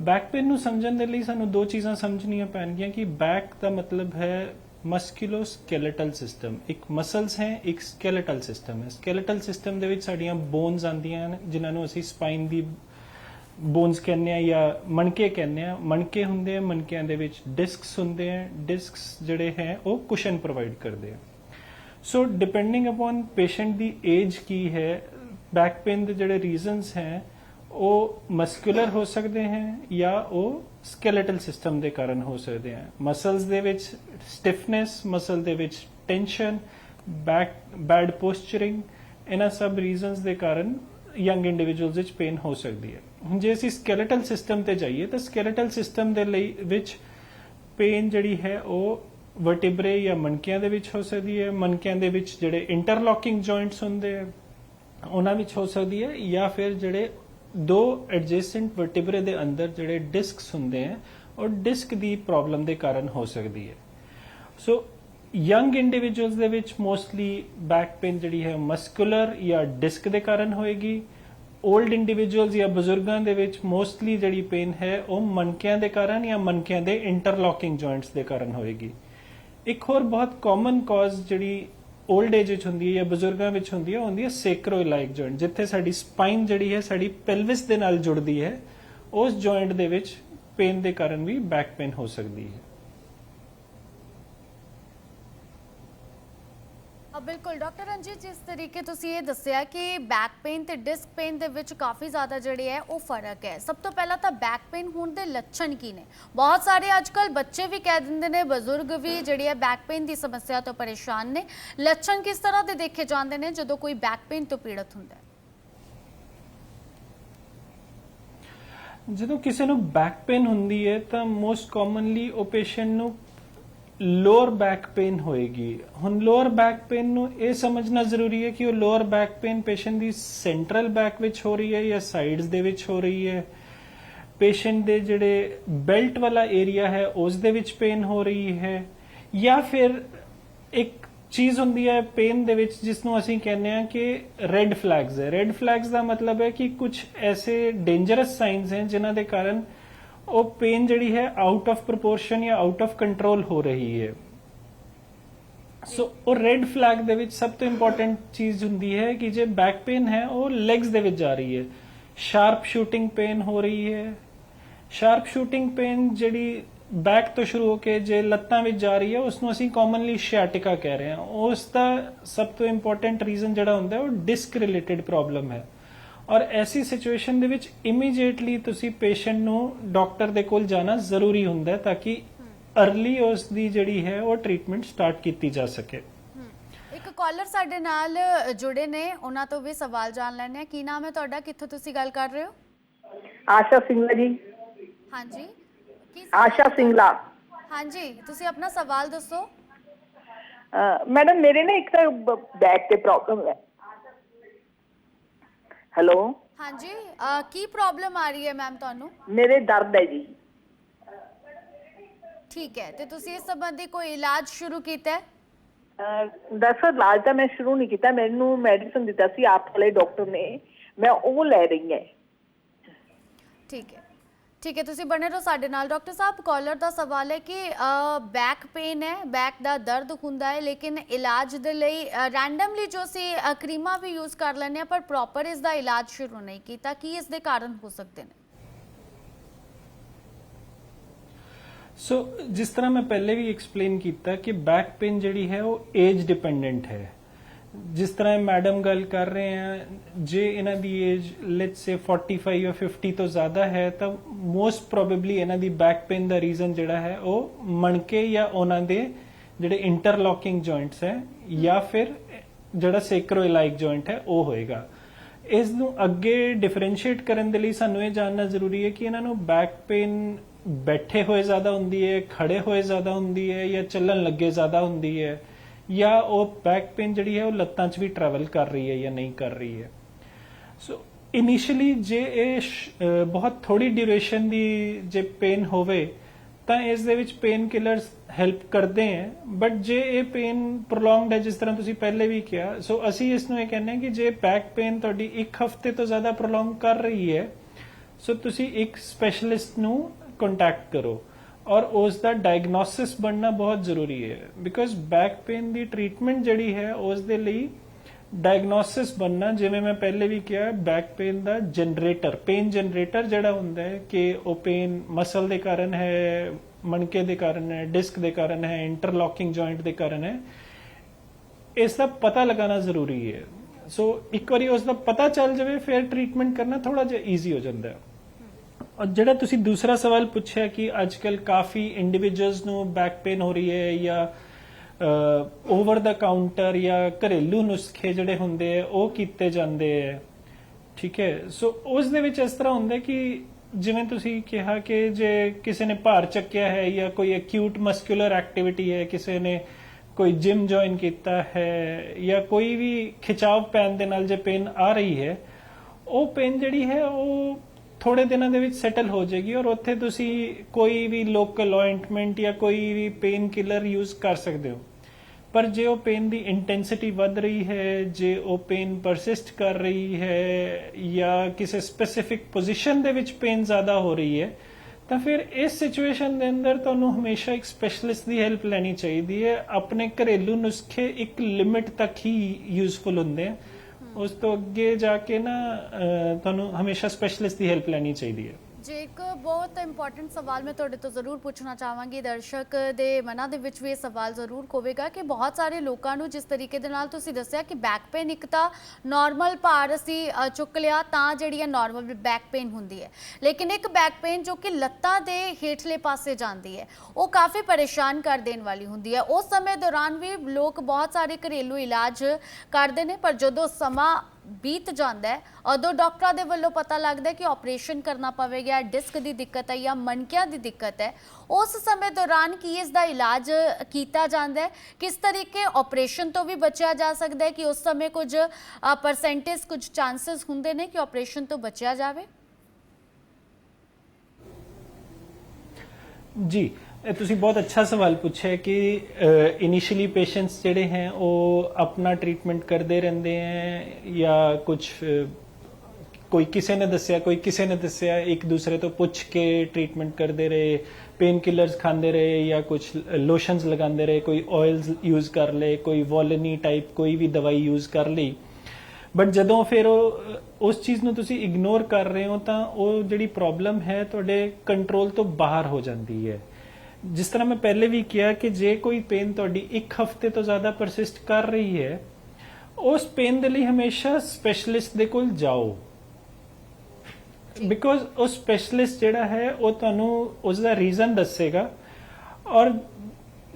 S2: ਬੈਕ ਪੇਨ ਨੂੰ ਸਮਝਣ ਦੇ ਲਈ ਸਾਨੂੰ ਦੋ ਚੀਜ਼ਾਂ ਸਮਝਣੀਆਂ ਪੈਣਗੀਆਂ ਕਿ ਬੈਕ ਦਾ ਮਤਲਬ ਹੈ ਮਸਕੂਲੋਸਕੇਲੇਟਲ ਸਿਸਟਮ ਇੱਕ ਮਸਲਸ ਹੈ, ਇੱਕ ਸਕੈਲੇਟਲ ਸਿਸਟਮ ਹੈ। ਸਕੈਲੇਟਲ ਸਿਸਟਮ ਦੇ ਵਿੱਚ ਸਾਡੀਆਂ ਬੋਨਸ ਆਉਂਦੀਆਂ ਹਨ, ਜਿਨ੍ਹਾਂ ਨੂੰ ਅਸੀਂ ਸਪਾਈਨ ਦੀ ਬੋਨਸ ਕਹਿੰਦੇ ਆ ਜਾਂ ਮਣਕੇ ਕਹਿੰਦੇ ਆ, ਮਣਕੇ ਹੁੰਦੇ ਆ, ਮਣਕਿਆਂ ਦੇ ਵਿੱਚ ਡਿਸਕਸ ਹੁੰਦੇ ਆ, ਡਿਸਕਸ ਜਿਹੜੇ ਹੈ ਉਹ ਕੁਸ਼ਨ ਪ੍ਰੋਵਾਈਡ ਕਰਦੇ ਆ। ਸੋ ਡਿਪੈਂਡਿੰਗ ਅਪਨ ਪੇਸ਼ੈਂਟ ਦੀ ਏਜ ਕੀ ਹੈ ਬੈਕ ਪੇਨ ਦੇ ਜਿਹੜੇ ਰੀਜ਼ਨਸ ਹੈ, ਉਹ ਮਸਕੂਲਰ ਹੋ ਸਕਦੇ ਹੈ ਜਾਂ ਉਹ ਸਕੈਲੇਟਲ ਸਿਸਟਮ ਦੇ ਕਾਰਨ ਹੋ ਸਕਦੇ ਹੈ। ਮਸਲਸ ਦੇ ਵਿੱਚ ਸਟਿਫਨੈਸ ਮਸਲ ਦੇ ਵਿੱਚ ਟੈਨਸ਼ਨ ਬੈਕ ਬੈਡ ਪੋਸਚਰਿੰਗ ਇਹਨਾਂ ਸਭ ਰੀਜ਼ਨਸ ਦੇ ਕਾਰਨ ਯੰਗ ਇੰਡੀਵਿਜੂਅਲਸ ਵਿੱਚ ਪੇਨ ਹੋ ਸਕਦੀ ਹੈ। ਜੇ ਅਸੀਂ ਸਕੈਲੇਟਲ ਸਿਸਟਮ ਤੇ ਜਾਈਏ, ਤਾਂ ਸਕੈਲੇਟਲ ਸਿਸਟਮ ਦੇ ਲਈ ਵਿੱਚ ਪੇਨ ਜਿਹੜੀ ਹੈ ਉਹ ਵਰਟੀਬਰੇ ਜਾਂ ਮਣਕਿਆਂ ਦੇ ਵਿੱਚ ਹੋ ਸਕਦੀ ਹੈ, ਮਣਕਿਆਂ ਦੇ ਵਿੱਚ ਜਿਹੜੇ ਇੰਟਰਲੋਕਿੰਗ ਜੁਆਇੰਟਸ ਹੁੰਦੇ ਆ, ਉਹਨਾਂ ਵਿੱਚ ਹੋ ਸਕਦੀ ਹੈ, ਜਾਂ ਫਿਰ ਜਿਹੜੇ ਦੋ ਐਡਜੈਸੈਂਟ ਵਰਟੀਬਰੇ ਦੇ ਅੰਦਰ ਜਿਹੜੇ ਡਿਸਕਸ ਹੁੰਦੇ ਆ, ਉਹ ਡਿਸਕ ਦੀ ਪ੍ਰੋਬਲਮ ਦੇ ਕਾਰਨ ਹੋ ਸਕਦੀ ਹੈ। ਸੋ ਯੰਗ ਇੰਡੀਵਿਜੂਅਲਸ ਦੇ ਵਿੱਚ ਮੋਸਟਲੀ ਬੈਕ ਪੇਨ ਜਿਹੜੀ ਹੈ ਮਸਕੂਲਰ ਜਾਂ ਡਿਸਕ ਦੇ ਕਾਰਨ ਹੋਏਗੀ। 올ਡ ਇੰਡੀਵਿਜੂਅਲਸ ਜਾਂ ਬਜ਼ੁਰਗਾਂ ਦੇ ਵਿੱਚ ਮੋਸਟਲੀ ਜਿਹੜੀ ਪੇਨ ਹੈ, ਉਹ ਮਨਕਿਆਂ ਦੇ ਕਾਰਨ ਜਾਂ ਮਨਕਿਆਂ ਦੇ ਇੰਟਰਲੋਕਿੰਗ ਜੁਆਇੰਟਸ ਦੇ ਕਾਰਨ ਹੋਏਗੀ। ਇੱਕ ਹੋਰ ਬਹੁਤ ਕਾਮਨ ਕਾਜ਼ ਜਿਹੜੀ 올ਡ ਏਜ ਵਿੱਚ ਹੁੰਦੀ ਹੈ ਜਾਂ ਬਜ਼ੁਰਗਾਂ ਵਿੱਚ ਹੁੰਦੀ ਹੈ, ਉਹ ਹੁੰਦੀ ਹੈ ਸੇਕਰੋਇਲਾਈਕ ਜੁਆਇੰਟ ਜਿੱਥੇ ਸਾਡੀ ਸਪਾਈਨ ਜਿਹੜੀ ਹੈ, ਸਾਡੀ ਪੈਲਵਿਸ ਦੇ ਨਾਲ ਜੁੜਦੀ ਹੈ, ਉਸ ਜੁਆਇੰਟ ਦੇ ਵਿੱਚ ਪੇਨ ਦੇ ਕਾਰਨ ਵੀ ਬੈਕ ਪੇਨ ਹੋ ਸਕਦੀ ਹੈ।
S1: ਬਿਲਕੁਲ, ਡਾਕਟਰ ਰਣਜੀਤ, ਜਿਸ ਤਰੀਕੇ ਤੁਸੀਂ ਇਹ ਦੱਸਿਆ ਕਿ ਬੈਕ ਪੇਨ ਤੇ ਡਿਸਕ ਪੇਨ ਦੇ ਵਿੱਚ ਕਾਫੀ ਜ਼ਿਆਦਾ ਜਿਹੜੇ ਹੈ, ਉਹ ਫ਼ਰਕ ਹੈ। ਸਭ ਤੋਂ ਪਹਿਲਾਂ ਤਾਂ ਬੈਕ ਪੇਨ ਹੋਣ ਦੇ ਲੱਛਣ ਕੀ ਨੇ? ਬਹੁਤ ਸਾਰੇ ਅੱਜਕੱਲ ਬੱਚੇ ਵੀ ਕਹਿ ਦਿੰਦੇ ਨੇ, ਬਜ਼ੁਰਗ ਵੀ ਜਿਹੜੇ ਹੈ ਬੈਕ ਪੇਨ ਦੀ ਸਮੱਸਿਆ ਤੋਂ ਪਰੇਸ਼ਾਨ ਨੇ। ਲੱਛਣ ਕਿਸ ਤਰ੍ਹਾਂ ਦੇ ਦੇਖੇ ਜਾਂਦੇ ਨੇ, ਜਦੋਂ ਕੋਈ ਬੈਕ ਪੇਨ ਤੋਂ ਪੀੜਤ ਹੁੰਦਾ ਹੈ?
S2: ਜਦੋਂ ਕਿਸੇ ਨੂੰ ਬੈਕ ਪੇਨ ਹੁੰਦੀ ਹੈ, ਤਾਂ ਮੋਸਟ ਕਾਮਨਲੀ ਉਹ ਪੇਸ਼ੈਂਟ ਨੂੰ ਲੋਅਰ ਬੈਕ ਪੇਨ ਹੋਏਗੀ। ਹੁਣ ਲੋਅਰ ਬੈਕ ਪੇਨ ਨੂੰ ਇਹ ਸਮਝਣਾ ਜ਼ਰੂਰੀ ਹੈ ਕਿ ਉਹ ਲੋਅਰ ਬੈਕ ਪੇਨ ਪੇਸ਼ੈਂਟ ਦੀ ਸੈਂਟਰਲ ਬੈਕ ਵਿੱਚ ਹੋ ਰਹੀ ਹੈ ਜਾਂ ਸਾਈਡਸ ਦੇ ਵਿੱਚ ਹੋ ਰਹੀ ਹੈ। ਪੇਸ਼ੈਂਟ ਦੇ ਜਿਹੜੇ ਬੈਲਟ ਵਾਲਾ ਏਰੀਆ ਹੈ, ਉਸ ਦੇ ਵਿੱਚ ਪੇਨ ਹੋ ਰਹੀ ਹੈ। ਜਾਂ ਫਿਰ ਇੱਕ ਚੀਜ਼ ਹੁੰਦੀ ਹੈ ਪੇਨ ਦੇ ਵਿੱਚ ਜਿਸ ਨੂੰ ਅਸੀਂ ਕਹਿੰਦੇ ਆ ਕਿ ਰੈੱਡ ਫਲੈਗਸ ਹੈ। ਰੈੱਡ ਫਲੈਗਸ ਦਾ ਮਤਲਬ ਹੈ ਕਿ ਕੁਝ ਐਸੇ ਡੇਂਜਰਸ ਸਾਈਨਸ ਹਨ ਜਿਨ੍ਹਾਂ ਦੇ ਕਾਰਨ ਉਹ ਪੇਨ ਜਿਹੜੀ ਹੈ ਆਊਟ ਆਫ ਪ੍ਰੋਪੋਰਸ਼ਨ ਜਾਂ ਆਊਟ ਆਫ ਕੰਟਰੋਲ ਹੋ ਰਹੀ ਹੈ। ਸੋ ਉਹ ਰੈੱਡ ਫਲੈਗ ਦੇ ਵਿੱਚ ਸਭ ਤੋਂ ਇੰਪੋਰਟੈਂਟ ਚੀਜ਼ ਹੁੰਦੀ ਹੈ ਕਿ ਜੇ ਬੈਕ ਪੇਨ ਹੈ, ਉਹ ਲੈਗਸ ਦੇ ਵਿੱਚ ਜਾ ਰਹੀ ਹੈ। ਸ਼ਾਰਪ ਸ਼ੂਟਿੰਗ ਪੇਨ ਹੋ ਰਹੀ ਹੈ। ਸ਼ਾਰਪ ਸ਼ੂਟਿੰਗ ਪੇਨ ਜਿਹੜੀ ਬੈਕ ਤੋਂ ਸ਼ੁਰੂ ਹੋ ਕੇ ਜੇ ਲੱਤਾਂ ਵਿੱਚ ਜਾ ਰਹੀ ਹੈ ਉਸ ਨੂੰ ਅਸੀਂ ਕਾਮਨਲੀ ਸ਼ਿਆਟਿਕਾ ਕਹਿ ਰਹੇ ਹਾਂ। ਉਸ ਦਾ ਸਭ ਤੋਂ ਇੰਪੋਰਟੈਂਟ ਰੀਜ਼ਨ ਜਿਹੜਾ ਹੁੰਦਾ, ਉਹ ਡਿਸਕ ਰਿਲੇਟਡ ਪ੍ਰੋਬਲਮ ਹੈ। ਔਰ ਐਸੀ ਸਿਚੁਏਸ਼ਨ ਦੇ ਵਿੱਚ ਇਮੀਡੀਏਟਲੀ ਤੁਸੀਂ ਪੇਸ਼ੈਂਟ ਨੂੰ ਡਾਕਟਰ ਦੇ ਕੋਲ ਜਾਣਾ ਜ਼ਰੂਰੀ ਹੁੰਦਾ ਹੈ ਤਾਂ ਕਿ ਅਰਲੀ ਉਸ ਦੀ ਜਿਹੜੀ ਹੈ ਉਹ ਟ੍ਰੀਟਮੈਂਟ ਸਟਾਰਟ ਕੀਤੀ ਜਾ ਸਕੇ।
S1: ਇੱਕ ਕਾਲਰ ਸਾਡੇ ਨਾਲ ਜੁੜੇ ਨੇ ਉਹਨਾਂ ਤੋਂ ਵੀ ਸਵਾਲ ਜਾਣ ਲੈਣੇ ਆ ਕੀ ਨਾਮ ਹੈ ਤੁਹਾਡਾ? ਕਿੱਥੋਂ ਤੁਸੀਂ ਗੱਲ ਕਰ ਰਹੇ ਹੋ?
S3: ਆਸ਼ਾ ਸਿੰਘਲਾ ਜੀ।
S1: ਹਾਂਜੀ। ਕੀ
S3: ਆਸ਼ਾ
S1: ਹੈ?
S3: ਸਿੰਘਲਾ
S1: ਹਾਂਜੀ ਤੁਸੀਂ ਆਪਣਾ ਸਵਾਲ ਦੱਸੋ।
S3: ਮੈਡਮ ਮੇਰੇ ਨਾ ਇੱਕ ਤਾਂ ਬੈਕ ਤੇ ਪ੍ਰੋਬਲਮ ਹੈ। ਹੈਲੋ?
S1: ਹਾਂਜੀ ਕੀ ਪ੍ਰੋਬਲਮ ਆ ਰਹੀ ਹੈ ਮੈਮ ਤੁਹਾਨੂੰ?
S3: ਮੇਰੇ ਦਰਦ ਹੈ ਜੀ।
S1: ਠੀਕ ਹੈ ਤੇ ਤੁਸੀਂ ਇਸ ਸੰਬੰਧੀ ਕੋਈ ਇਲਾਜ ਸ਼ੁਰੂ ਕੀਤਾ ਹੈ?
S3: ਦਰਅਸਲ ਇਲਾਜ ਤਾਂ ਮੈਂ ਸ਼ੁਰੂ ਨਹੀਂ ਕੀਤਾ ਮੈਨੂੰ ਮੈਡੀਸਨ ਦਿੱਤਾ ਸੀ ਆਪ ਵਾਲੇ ਡਾਕਟਰ ਨੇ। ਮੈਂ ਉਹ ਲੈ ਰਹੀ ਹਾਂ।
S1: ਠੀਕ ਹੈ। ਠੀਕ ਹੈ ਤੁਸੀਂ ਬਣੇ ਰਹੋ ਸਾਡੇ ਨਾਲ ਡਾਕਟਰ ਸਾਹਿਬ ਕਾਲਰ ਦਾ ਸਵਾਲ ਹੈ ਕਿ ਬੈਕ ਪੇਨ ਹੈ ਬੈਕ ਦਾ ਦਰਦ ਹੁੰਦਾ ਹੈ ਲੇਕਿਨ ਇਲਾਜ ਦੇ ਲਈ ਰੈਂਡਮਲੀ ਜੋ ਅਸੀਂ ਅ, ਕਰੀਮਾਂ ਵੀ ਯੂਜ਼ ਕਰ ਲੈਂਦੇ ਆ ਪਰ ਪ੍ਰੋਪਰ ਇਸ ਦਾ ਇਲਾਜ ਸ਼ੁਰੂ ਨਹੀਂ ਕੀਤਾ ਕੀ ਇਸ ਦੇ ਕਾਰਨ ਹੋ ਸਕਦੇ ਨੇ
S2: ਸੋ ਜਿਸ ਤਰ੍ਹਾਂ ਮੈਂ ਪਹਿਲੇ ਵੀ ਐਕਸਪਲੇਨ ਕੀਤਾ ਕਿ ਬੈਕ ਪੇਨ ਜਿਹੜੀ ਹੈ ਉਹ ਏਜ ਡਿਪੈਂਡੈਂਟ ਹੈ ਜਿਸ ਤਰ੍ਹਾਂ ਮੈਡਮ ਗੱਲ ਕਰ ਰਹੇ ਆ ਜੇ ਇਹਨਾਂ ਦੀ ਏਜ ਲੈਟਸ ਸੇ 45 ਜਾਂ 50 ਤੋਂ ਜ਼ਿਆਦਾ ਹੈ ਤਾਂ ਮੋਸਟ ਪ੍ਰੋਬੇਬਲੀ ਇਹਨਾਂ ਦੀ ਬੈਕ ਪੇਨ ਦਾ ਰੀਜ਼ਨ ਜਿਹੜਾ ਹੈ ਉਹ ਮਣਕੇ ਜਾਂ ਉਹਨਾਂ ਦੇ ਜਿਹੜੇ ਇੰਟਰਲੌਕਿੰਗ ਜੁਆਇੰਟਸ ਹੈ ਜਾਂ ਫਿਰ ਜਿਹੜਾ ਸੇਕਰੋਇਲਾਈਕ ਜੁਆਇੰਟ ਹੈ ਉਹ ਹੋਏਗਾ ਇਸ ਨੂੰ ਅੱਗੇ ਡਿਫਰੈਂਸ਼ੀਏਟ ਕਰਨ ਦੇ ਲਈ ਸਾਨੂੰ ਇਹ ਜਾਣਨਾ ਜ਼ਰੂਰੀ ਹੈ ਕਿ ਇਹਨਾਂ ਨੂੰ ਬੈਕ ਪੇਨ ਬੈਠੇ ਹੋਏ ਜ਼ਿਆਦਾ ਹੁੰਦੀ ਹੈ ਖੜੇ ਹੋਏ ਜ਼ਿਆਦਾ ਹੁੰਦੀ ਹੈ ਜਾਂ ਚੱਲਣ ਲੱਗੇ ਜ਼ਿਆਦਾ ਹੁੰਦੀ ਹੈ ਜਾਂ ਉਹ ਬੈਕ ਪੇਨ ਜਿਹੜੀ ਹੈ ਉਹ ਲੱਤਾਂ 'ਚ ਵੀ ਟਰੈਵਲ ਕਰ ਰਹੀ ਹੈ ਜਾਂ ਨਹੀਂ ਕਰ ਰਹੀ ਹੈ। ਸੋ ਇਨੀਸ਼ੀਅਲੀ ਜੇ ਇਹ ਬਹੁਤ ਥੋੜੀ ਡਿਊਰੇਸ਼ਨ ਦੀ ਜੇ ਪੇਨ ਹੋਵੇ, ਤਾਂ ਇਸ ਦੇ ਵਿੱਚ ਪੇਨ ਕਿਲਰਸ ਹੈਲਪ ਕਰਦੇ ਹੈ। ਬਟ ਜੇ ਇਹ ਪੇਨ ਪ੍ਰੋਲੋਂਗਡ ਹੈ, ਜਿਸ ਤਰ੍ਹਾਂ ਤੁਸੀਂ ਪਹਿਲੇ ਵੀ ਕਿਹਾ ਸੋ ਅਸੀਂ ਇਸ ਨੂੰ ਇਹ ਕਹਿੰਦੇ ਹਾਂ ਕਿ ਜੇ ਬੈਕ ਪੇਨ ਤੁਹਾਡੀ ਇੱਕ ਹਫ਼ਤੇ ਤੋਂ ਜ਼ਿਆਦਾ ਪ੍ਰੋਲੋਂਗ ਕਰ ਰਹੀ ਹੈ ਸੋ ਤੁਸੀਂ ਇੱਕ ਸਪੈਸ਼ਲਿਸਟ ਨੂੰ ਕੰਟੈਕਟ ਕਰੋ। ਔਰ ਉਸ ਦਾ ਡਾਇਗਨੋਸਿਸ ਬਣਨਾ ਬਹੁਤ ਜ਼ਰੂਰੀ ਹੈ। ਬਿਕਾਜ਼ ਬੈਕ ਪੇਨ ਦੀ ਟ੍ਰੀਟਮੈਂਟ ਜਿਹੜੀ ਹੈ, ਉਸ ਦੇ ਲਈ ਡਾਇਗਨੋਸਿਸ ਬਣਨਾ, ਜਿਵੇਂ ਮੈਂ ਪਹਿਲੇ ਵੀ ਕਿਹਾ ਬੈਕ ਪੇਨ ਦਾ ਜਨਰੇਟਰ ਪੇਨ ਜਨਰੇਟਰ ਜਿਹੜਾ ਹੁੰਦਾ ਹੈ ਕਿ ਉਹ ਪੇਨ ਮਸਲ ਦੇ ਕਾਰਨ ਹੈ, ਮਣਕੇ ਦੇ ਕਾਰਨ ਹੈ ਡਿਸਕ ਦੇ ਕਾਰਨ ਹੈ ਇੰਟਰਲੋਕਿੰਗ ਜੁਆਇੰਟ ਦੇ ਕਾਰਨ ਹੈ। ਇਸ ਦਾ ਪਤਾ ਲਗਾਉਣਾ ਜ਼ਰੂਰੀ ਹੈ। ਸੋ ਇੱਕ ਵਾਰੀ ਉਸ ਦਾ ਪਤਾ ਚੱਲ ਜਾਵੇ, ਫਿਰ ਟ੍ਰੀਟਮੈਂਟ ਕਰਨਾ ਥੋੜਾ ਜਿਹਾ ਈਜ਼ੀ ਹੋ ਜਾਂਦਾ ਹੈ। ਔਰ ਜਿਹੜਾ ਤੁਸੀਂ ਦੂਸਰਾ ਸਵਾਲ ਪੁੱਛਿਆ ਕਿ ਅੱਜਕੱਲ ਕਾਫੀ ਇੰਡੀਵਿਜੂਅਲਸ ਨੂੰ ਬੈਕ ਪੇਨ ਹੋ ਰਹੀ ਹੈ ਜਾਂ ਓਵਰ ਦਾ ਕਾਊਂਟਰ ਜਾਂ ਘਰੇਲੂ ਨੁਸਖੇ ਜਿਹੜੇ ਹੁੰਦੇ ਆ ਉਹ ਕੀਤੇ ਜਾਂਦੇ ਆ ਠੀਕ ਹੈ? ਸੋ ਉਸ ਦੇ ਵਿੱਚ ਇਸ ਤਰ੍ਹਾਂ ਹੁੰਦਾ ਕਿ ਜਿਵੇਂ ਤੁਸੀਂ ਕਿਹਾ ਕਿ ਜੇ ਕਿਸੇ ਨੇ ਭਾਰ ਚੱਕਿਆ ਹੈ ਜਾਂ ਕੋਈ ਅਕਿਊਟ ਮਸਕੂਲਰ ਐਕਟੀਵਿਟੀ ਹੈ, ਕਿਸੇ ਨੇ ਕੋਈ ਜਿਮ ਜੁਆਇਨ ਕੀਤਾ ਹੈ ਜਾਂ ਕੋਈ ਵੀ ਖਿਚਾਵ ਪੈਣ ਦੇ ਨਾਲ ਜੇ ਪੇਨ ਆ ਰਹੀ ਹੈ, ਉਹ ਪੇਨ ਜਿਹੜੀ ਹੈ ਉਹ ਥੋੜੇ ਦਿਨਾਂ ਦੇ ਵਿੱਚ ਸੈਟਲ ਹੋ ਜਾਏਗੀ ਔਰ ਉੱਥੇ ਤੁਸੀਂ ਕੋਈ ਵੀ ਲੋਕਲ ਆਇੰਟਮੈਂਟ ਜਾਂ ਕੋਈ ਵੀ ਪੇਨ ਕਿਲਰ ਯੂਜ਼ ਕਰ ਸਕਦੇ ਹੋ। ਪਰ ਜੇ ਉਹ ਪੇਨ ਦੀ ਇੰਟੈਂਸਿਟੀ ਵੱਧ ਰਹੀ ਹੈ, ਜੇ ਉਹ ਪੇਨ ਪਰਸਿਸਟ ਕਰ ਰਹੀ ਹੈ ਜਾਂ ਕਿਸੇ ਸਪੈਸਿਫਿਕ ਪੋਜੀਸ਼ਨ ਦੇ ਵਿੱਚ ਪੇਨ ਜ਼ਿਆਦਾ ਹੋ ਰਹੀ ਹੈ, ਤਾਂ ਫਿਰ ਇਸ ਸਿਚੁਏਸ਼ਨ ਦੇ ਅੰਦਰ ਤੁਹਾਨੂੰ ਹਮੇਸ਼ਾ ਇੱਕ ਸਪੈਸ਼ਲਿਸਟ ਦੀ ਹੈਲਪ ਲੈਣੀ ਚਾਹੀਦੀ ਹੈ। ਆਪਣੇ ਘਰੇਲੂ ਨੁਸਖੇ ਇੱਕ ਲਿਮਿਟ ਤੱਕ ਹੀ ਯੂਜ਼ਫੁਲ ਹੁੰਦੇ ਆ। ਉਸ ਤੋਂ ਅੱਗੇ ਜਾ ਕੇ ਨਾ ਅਹ, ਤੁਹਾਨੂੰ ਹਮੇਸ਼ਾ ਸਪੈਸ਼ਲਿਸਟ ਦੀ ਹੈਲਪ ਲੈਣੀ ਚਾਹੀਦੀ ਹੈ।
S1: ਜੀ ਇੱਕ ਬਹੁਤ ਇੰਪੋਰਟੈਂਟ ਸਵਾਲ ਮੈਂ ਤੁਹਾਡੇ ਤੋਂ ਜ਼ਰੂਰ ਪੁੱਛਣਾ ਚਾਹਾਂਗੀ। ਦਰਸ਼ਕ ਦੇ ਮਨਾਂ ਦੇ ਵਿੱਚ ਵੀ ਇਹ ਸਵਾਲ ਜ਼ਰੂਰ ਹੋਵੇਗਾ ਕਿ ਬਹੁਤ ਸਾਰੇ ਲੋਕਾਂ ਨੂੰ ਜਿਸ ਤਰੀਕੇ ਦੇ ਨਾਲ ਤੁਸੀਂ ਦੱਸਿਆ ਕਿ ਬੈਕ ਪੇਨ ਇੱਕ ਤਾਂ ਨਾਰਮਲ ਭਾਰ ਅਸੀਂ ਅ, ਚੁੱਕ ਲਿਆ ਤਾਂ ਜਿਹੜੀ ਹੈ ਨਾਰਮਲ ਬੈਕ ਪੇਨ ਹੁੰਦੀ ਹੈ। ਲੇਕਿਨ ਇੱਕ ਬੈਕ ਪੇਨ ਜੋ ਕਿ ਲੱਤਾਂ ਦੇ ਹੇਠਲੇ ਪਾਸੇ ਜਾਂਦੀ ਹੈ ਉਹ ਕਾਫੀ ਪਰੇਸ਼ਾਨ ਕਰ ਦੇਣ ਵਾਲੀ ਹੁੰਦੀ ਹੈ। ਉਸ ਸਮੇਂ ਦੌਰਾਨ ਵੀ ਲੋਕ ਬਹੁਤ ਸਾਰੇ ਘਰੇਲੂ ਇਲਾਜ ਕਰਦੇ ਨੇ ਪਰ ਜਦੋਂ ਸਮਾਂ ਬੀਤ ਜਾਂਦਾ ਹੈ। ਉਦੋਂ ਡਾਕਟਰਾਂ ਦੇ ਵੱਲੋਂ ਪਤਾ ਲੱਗਦਾ ਕਿ ਆਪਰੇਸ਼ਨ ਕਰਨਾ ਪਵੇਗਾ ਡਿਸਕ ਦੀ ਦਿੱਕਤ ਹੈ ਜਾਂ ਮਣਕਿਆਂ ਦੀ ਦਿੱਕਤ ਹੈ। ਉਸ ਸਮੇਂ ਦੌਰਾਨ ਕੀ ਇਸ ਦਾ ਇਲਾਜ ਕੀਤਾ ਜਾਂਦਾ ਹੈ? ਕਿਸ ਤਰੀਕੇ ਆਪਰੇਸ਼ਨ ਤੋਂ ਵੀ ਬਚਿਆ ਜਾ ਸਕਦਾ ਹੈ ਕਿ ਉਸ ਸਮੇਂ ਕੁਝ ਪਰਸੈਂਟੇਜ ਕੁਝ ਚਾਂਸਸ ਹੁੰਦੇ ਨੇ ਕਿ ਆਪਰੇਸ਼ਨ ਤੋਂ ਬਚਿਆ ਜਾਵੇ?
S2: ਜੀ ਤੁਸੀਂ ਬਹੁਤ ਅੱਛਾ ਸਵਾਲ ਪੁੱਛਿਆ ਕਿ ਇਨੀਸ਼ੀਅਲੀ ਪੇਸ਼ੈਂਟਸ ਜਿਹੜੇ ਹੈ, ਉਹ ਆਪਣਾ ਟ੍ਰੀਟਮੈਂਟ ਕਰਦੇ ਰਹਿੰਦੇ ਹੈ ਜਾਂ ਕੁਝ ਕੋਈ ਕਿਸੇ ਨੇ ਦੱਸਿਆ, ਕੋਈ ਕਿਸੇ ਨੇ ਦੱਸਿਆ, ਇੱਕ ਦੂਸਰੇ ਤੋਂ ਪੁੱਛ ਕੇ ਟ੍ਰੀਟਮੈਂਟ ਕਰਦੇ ਰਹੇ ਪੇਨ ਕਿਲਰਸ ਖਾਂਦੇ ਰਹੇ ਜਾਂ ਕੁਝ ਲੋਸ਼ਨਸ ਲਗਾਉਂਦੇ ਰਹੇ, ਕੋਈ ਆਇਲਸ ਯੂਜ਼ ਕਰ ਲਏ, ਕੋਈ ਵੋਲਨੀ ਟਾਈਪ ਕੋਈ ਵੀ ਦਵਾਈ ਯੂਜ਼ ਕਰ ਲਈ। ਬਟ ਜਦੋਂ ਫਿਰ ਉਹ, ਉਸ ਚੀਜ਼ ਨੂੰ ਤੁਸੀਂ ਇਗਨੋਰ ਕਰ ਰਹੇ ਹੋ ਤਾਂ ਉਹ ਜਿਹੜੀ ਪ੍ਰੋਬਲਮ ਹੈ ਤੁਹਾਡੇ ਕੰਟਰੋਲ ਤੋਂ ਬਾਹਰ ਹੋ ਜਾਂਦੀ ਹੈ। ਜਿਸ ਤਰ੍ਹਾਂ ਮੈਂ ਪਹਿਲੇ ਵੀ ਕਿਹਾ ਕਿ ਜੇ ਕੋਈ ਪੇਨ ਤੁਹਾਡੀ ਇੱਕ ਹਫ਼ਤੇ ਤੋਂ ਜ਼ਿਆਦਾ ਪਰਸਿਸਟ ਕਰ ਰਹੀ ਹੈ, ਉਸ ਪੇਨ ਦੇ ਲਈ ਹਮੇਸ਼ਾ ਸਪੈਸ਼ਲਿਸਟ ਦੇ ਕੋਲ ਜਾਓ। ਬਿਕੋਜ਼ ਉਹ ਸਪੈਸ਼ਲਿਸਟ ਜਿਹੜਾ ਹੈ, ਉਹ ਤੁਹਾਨੂੰ ਉਸ ਦਾ ਰੀਜ਼ਨ ਦੱਸੇਗਾ। ਔਰ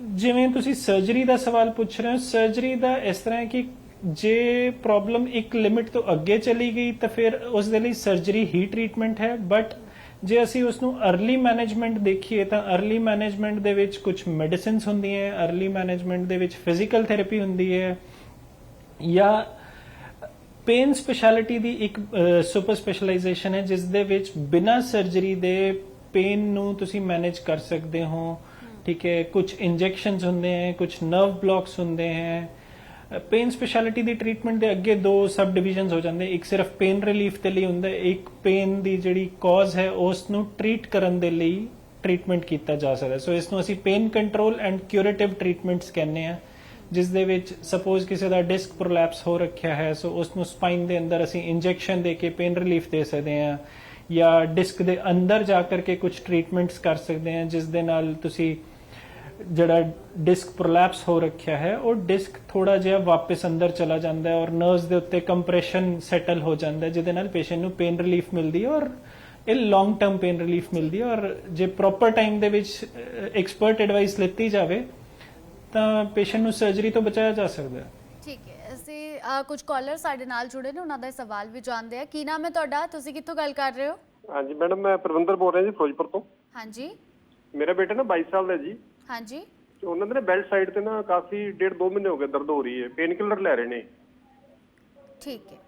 S2: ਜਿਵੇਂ ਤੁਸੀਂ ਸਰਜਰੀ ਦਾ ਸਵਾਲ ਪੁੱਛ ਰਹੇ ਹੋ ਸਰਜਰੀ ਦਾ ਇਸ ਤਰ੍ਹਾਂ ਹੈ ਕਿ ਜੇ ਪ੍ਰੋਬਲਮ ਇੱਕ ਲਿਮਿਟ ਤੋਂ ਅੱਗੇ ਚਲੀ ਗਈ, ਤਾਂ ਫਿਰ ਉਸ ਦੇ ਲਈ ਸਰਜਰੀ ਹੀ ਟ੍ਰੀਟਮੈਂਟ ਹੈ ਬਟ ਜੇ ਅਸੀਂ ਉਸ ਨੂੰ अर्ਲੀ ਮੈਨੇਜਮੈਂਟ ਦੇਖੀਏ ਤਾਂ अर्ਲੀ ਮੈਨੇਜਮੈਂਟ ਦੇ ਵਿੱਚ ਕੁਝ ਮੈਡੀਸਿਨਸ ਹੁੰਦੀਆਂ ਹੈ अर्ਲੀ ਮੈਨੇਜਮੈਂਟ ਦੇ ਵਿੱਚ ਫਿਜ਼ੀਕਲ ਥੈਰੇਪੀ ਹੁੰਦੀ ਹੈ ਜਾਂ ਪੇਨ ਸਪੈਸ਼ਲਿਟੀ ਦੀ ਇੱਕ ਸੁਪਰ ਸਪੈਸ਼ਲਾਈਜੇਸ਼ਨ ਹੈ, ਜਿਸ ਦੇ ਵਿੱਚ ਬਿਨਾਂ ਸਰਜਰੀ ਦੇ ਪੇਨ ਨੂੰ ਤੁਸੀਂ ਮੈਨੇਜ ਕਰ ਸਕਦੇ ਹੋ। ਠੀਕ ਹੈ, ਕੁਝ ਇੰਜੈਕਸ਼ਨਸ ਹੁੰਦੇ ਹੈ, ਕੁਝ ਨਰਵ ਬਲੌਕਸ ਹੁੰਦੇ ਹੈ। ਪੇਨ ਸਪੈਸ਼ਲਿਟੀ ਦੀ ਟ੍ਰੀਟਮੈਂਟ ਦੇ ਅੱਗੇ ਦੋ ਸਬ ਡਿਵੀਜ਼ਨਸ ਹੋ ਜਾਂਦੇ। ਇੱਕ ਸਿਰਫ ਪੇਨ ਰਿਲੀਫ ਦੇ ਲਈ ਹੁੰਦਾ, ਇੱਕ ਪੇਨ ਦੀ ਜਿਹੜੀ ਕਾਜ਼ ਹੈ ਉਸ ਨੂੰ ਟ੍ਰੀਟ ਕਰਨ ਦੇ ਲਈ ਟ੍ਰੀਟਮੈਂਟ ਕੀਤਾ ਜਾ ਸਕਦਾ ਸੋ ਇਸ ਨੂੰ ਅਸੀਂ pain control and curative treatments ਕਹਿੰਦੇ ਆ ਜਿਸ ਦੇ ਵਿੱਚ ਸਪੋਜ਼ ਕਿਸੇ ਦਾ ਡਿਸਕ ਪ੍ਰੋਲੈਪਸ ਹੋ ਰੱਖਿਆ ਹੈ ਸੋ ਉਸ ਨੂੰ ਸਪਾਈਨ ਦੇ ਅੰਦਰ ਅਸੀਂ ਇੰਜੈਕਸ਼ਨ ਦੇ ਕੇ ਪੇਨ ਰਿਲੀਫ ਦੇ ਸਕਦੇ ਹਾਂ, ਜਾਂ ਡਿਸਕ ਦੇ ਅੰਦਰ ਜਾ ਕਰਕੇ ਕੁਝ ਟ੍ਰੀਟਮੈਂਟਸ ਕਰ ਸਕਦੇ ਹਾਂ, ਜਿਸ ਦੇ ਨਾਲ ਤੁਸੀਂ ਜਿਹੜਾ ਡਿਸਕ ਪ੍ਰੋਲੈਪਸ ਹੋ ਰੱਖਿਆ ਹੈ ਉਹ ਡਿਸਕ ਥੋੜਾ ਜਿਹਾ ਵਾਪਸ ਅੰਦਰ ਚਲਾ ਜਾਂਦਾ ਹੈ ਔਰ ਨਰਵਸ ਦੇ ਉੱਤੇ ਕੰਪਰੈਸ਼ਨ ਸੈਟਲ ਹੋ ਜਾਂਦਾ ਹੈ ਜਿਹਦੇ ਨਾਲ ਪੇਸ਼ੈਂਟ ਨੂੰ ਪੇਨ ਰਿਲੀਫ ਮਿਲਦੀ ਹੈ ਔਰ ਇਹ ਲੌਂਗ ਟਰਮ ਪੇਨ ਰਿਲੀਫ ਮਿਲਦੀ ਹੈ ਔਰ ਜੇ ਪ੍ਰੋਪਰ ਟਾਈਮ ਦੇ ਵਿੱਚ ਐਕਸਪਰਟ ਐਡਵਾਈਸ ਲਿੱਤੀ ਜਾਵੇ ਤਾਂ ਪੇਸ਼ੈਂਟ ਨੂੰ ਸਰਜਰੀ ਤੋਂ ਬਚਾਇਆ ਜਾ ਸਕਦਾ ਹੈ।
S1: ਠੀਕ ਹੈ ਅਸੀਂ ਕੁਝ ਕਾਲਰ ਸਾਡੇ ਨਾਲ ਜੁੜੇ ਨੇ ਉਹਨਾਂ ਦਾ ਸਵਾਲ ਵੀ ਜਾਣਦੇ ਆ। ਕੀ ਨਾਮ ਹੈ ਤੁਹਾਡਾ? ਤੁਸੀਂ ਕਿੱਥੋਂ ਗੱਲ ਕਰ ਰਹੇ ਹੋ?
S4: ਹਾਂਜੀ ਮੈਡਮ ਮੈਂ ਪ੍ਰਵਿੰਦਰ ਬੋਲ ਰਿਹਾ ਜੀ ਫਿਰੋਜ਼ਪੁਰ ਤੋਂ।
S1: ਹਾਂਜੀ।
S4: ਮੇਰਾ ਬੇਟਾ ਨਾ 22 ਸਾਲ ਦਾ ਜੀ।
S1: ਹਾਂਜੀ।
S4: ਤੇ ਉਹਨਾਂ ਦੇ ਨਾ ਬੈਲਟ ਸਾਈਡ ਤੇ ਨਾ ਕਾਫੀ ਡੇਢ ਦੋ ਮਹੀਨੇ ਹੋ ਗਏ ਦਰਦ ਹੋ ਰਹੀ ਹੈ। ਪੇਨ ਕਿਲਰ ਲੈ ਰਹੇ ਨੇ।
S1: ਠੀਕ ਹੈ।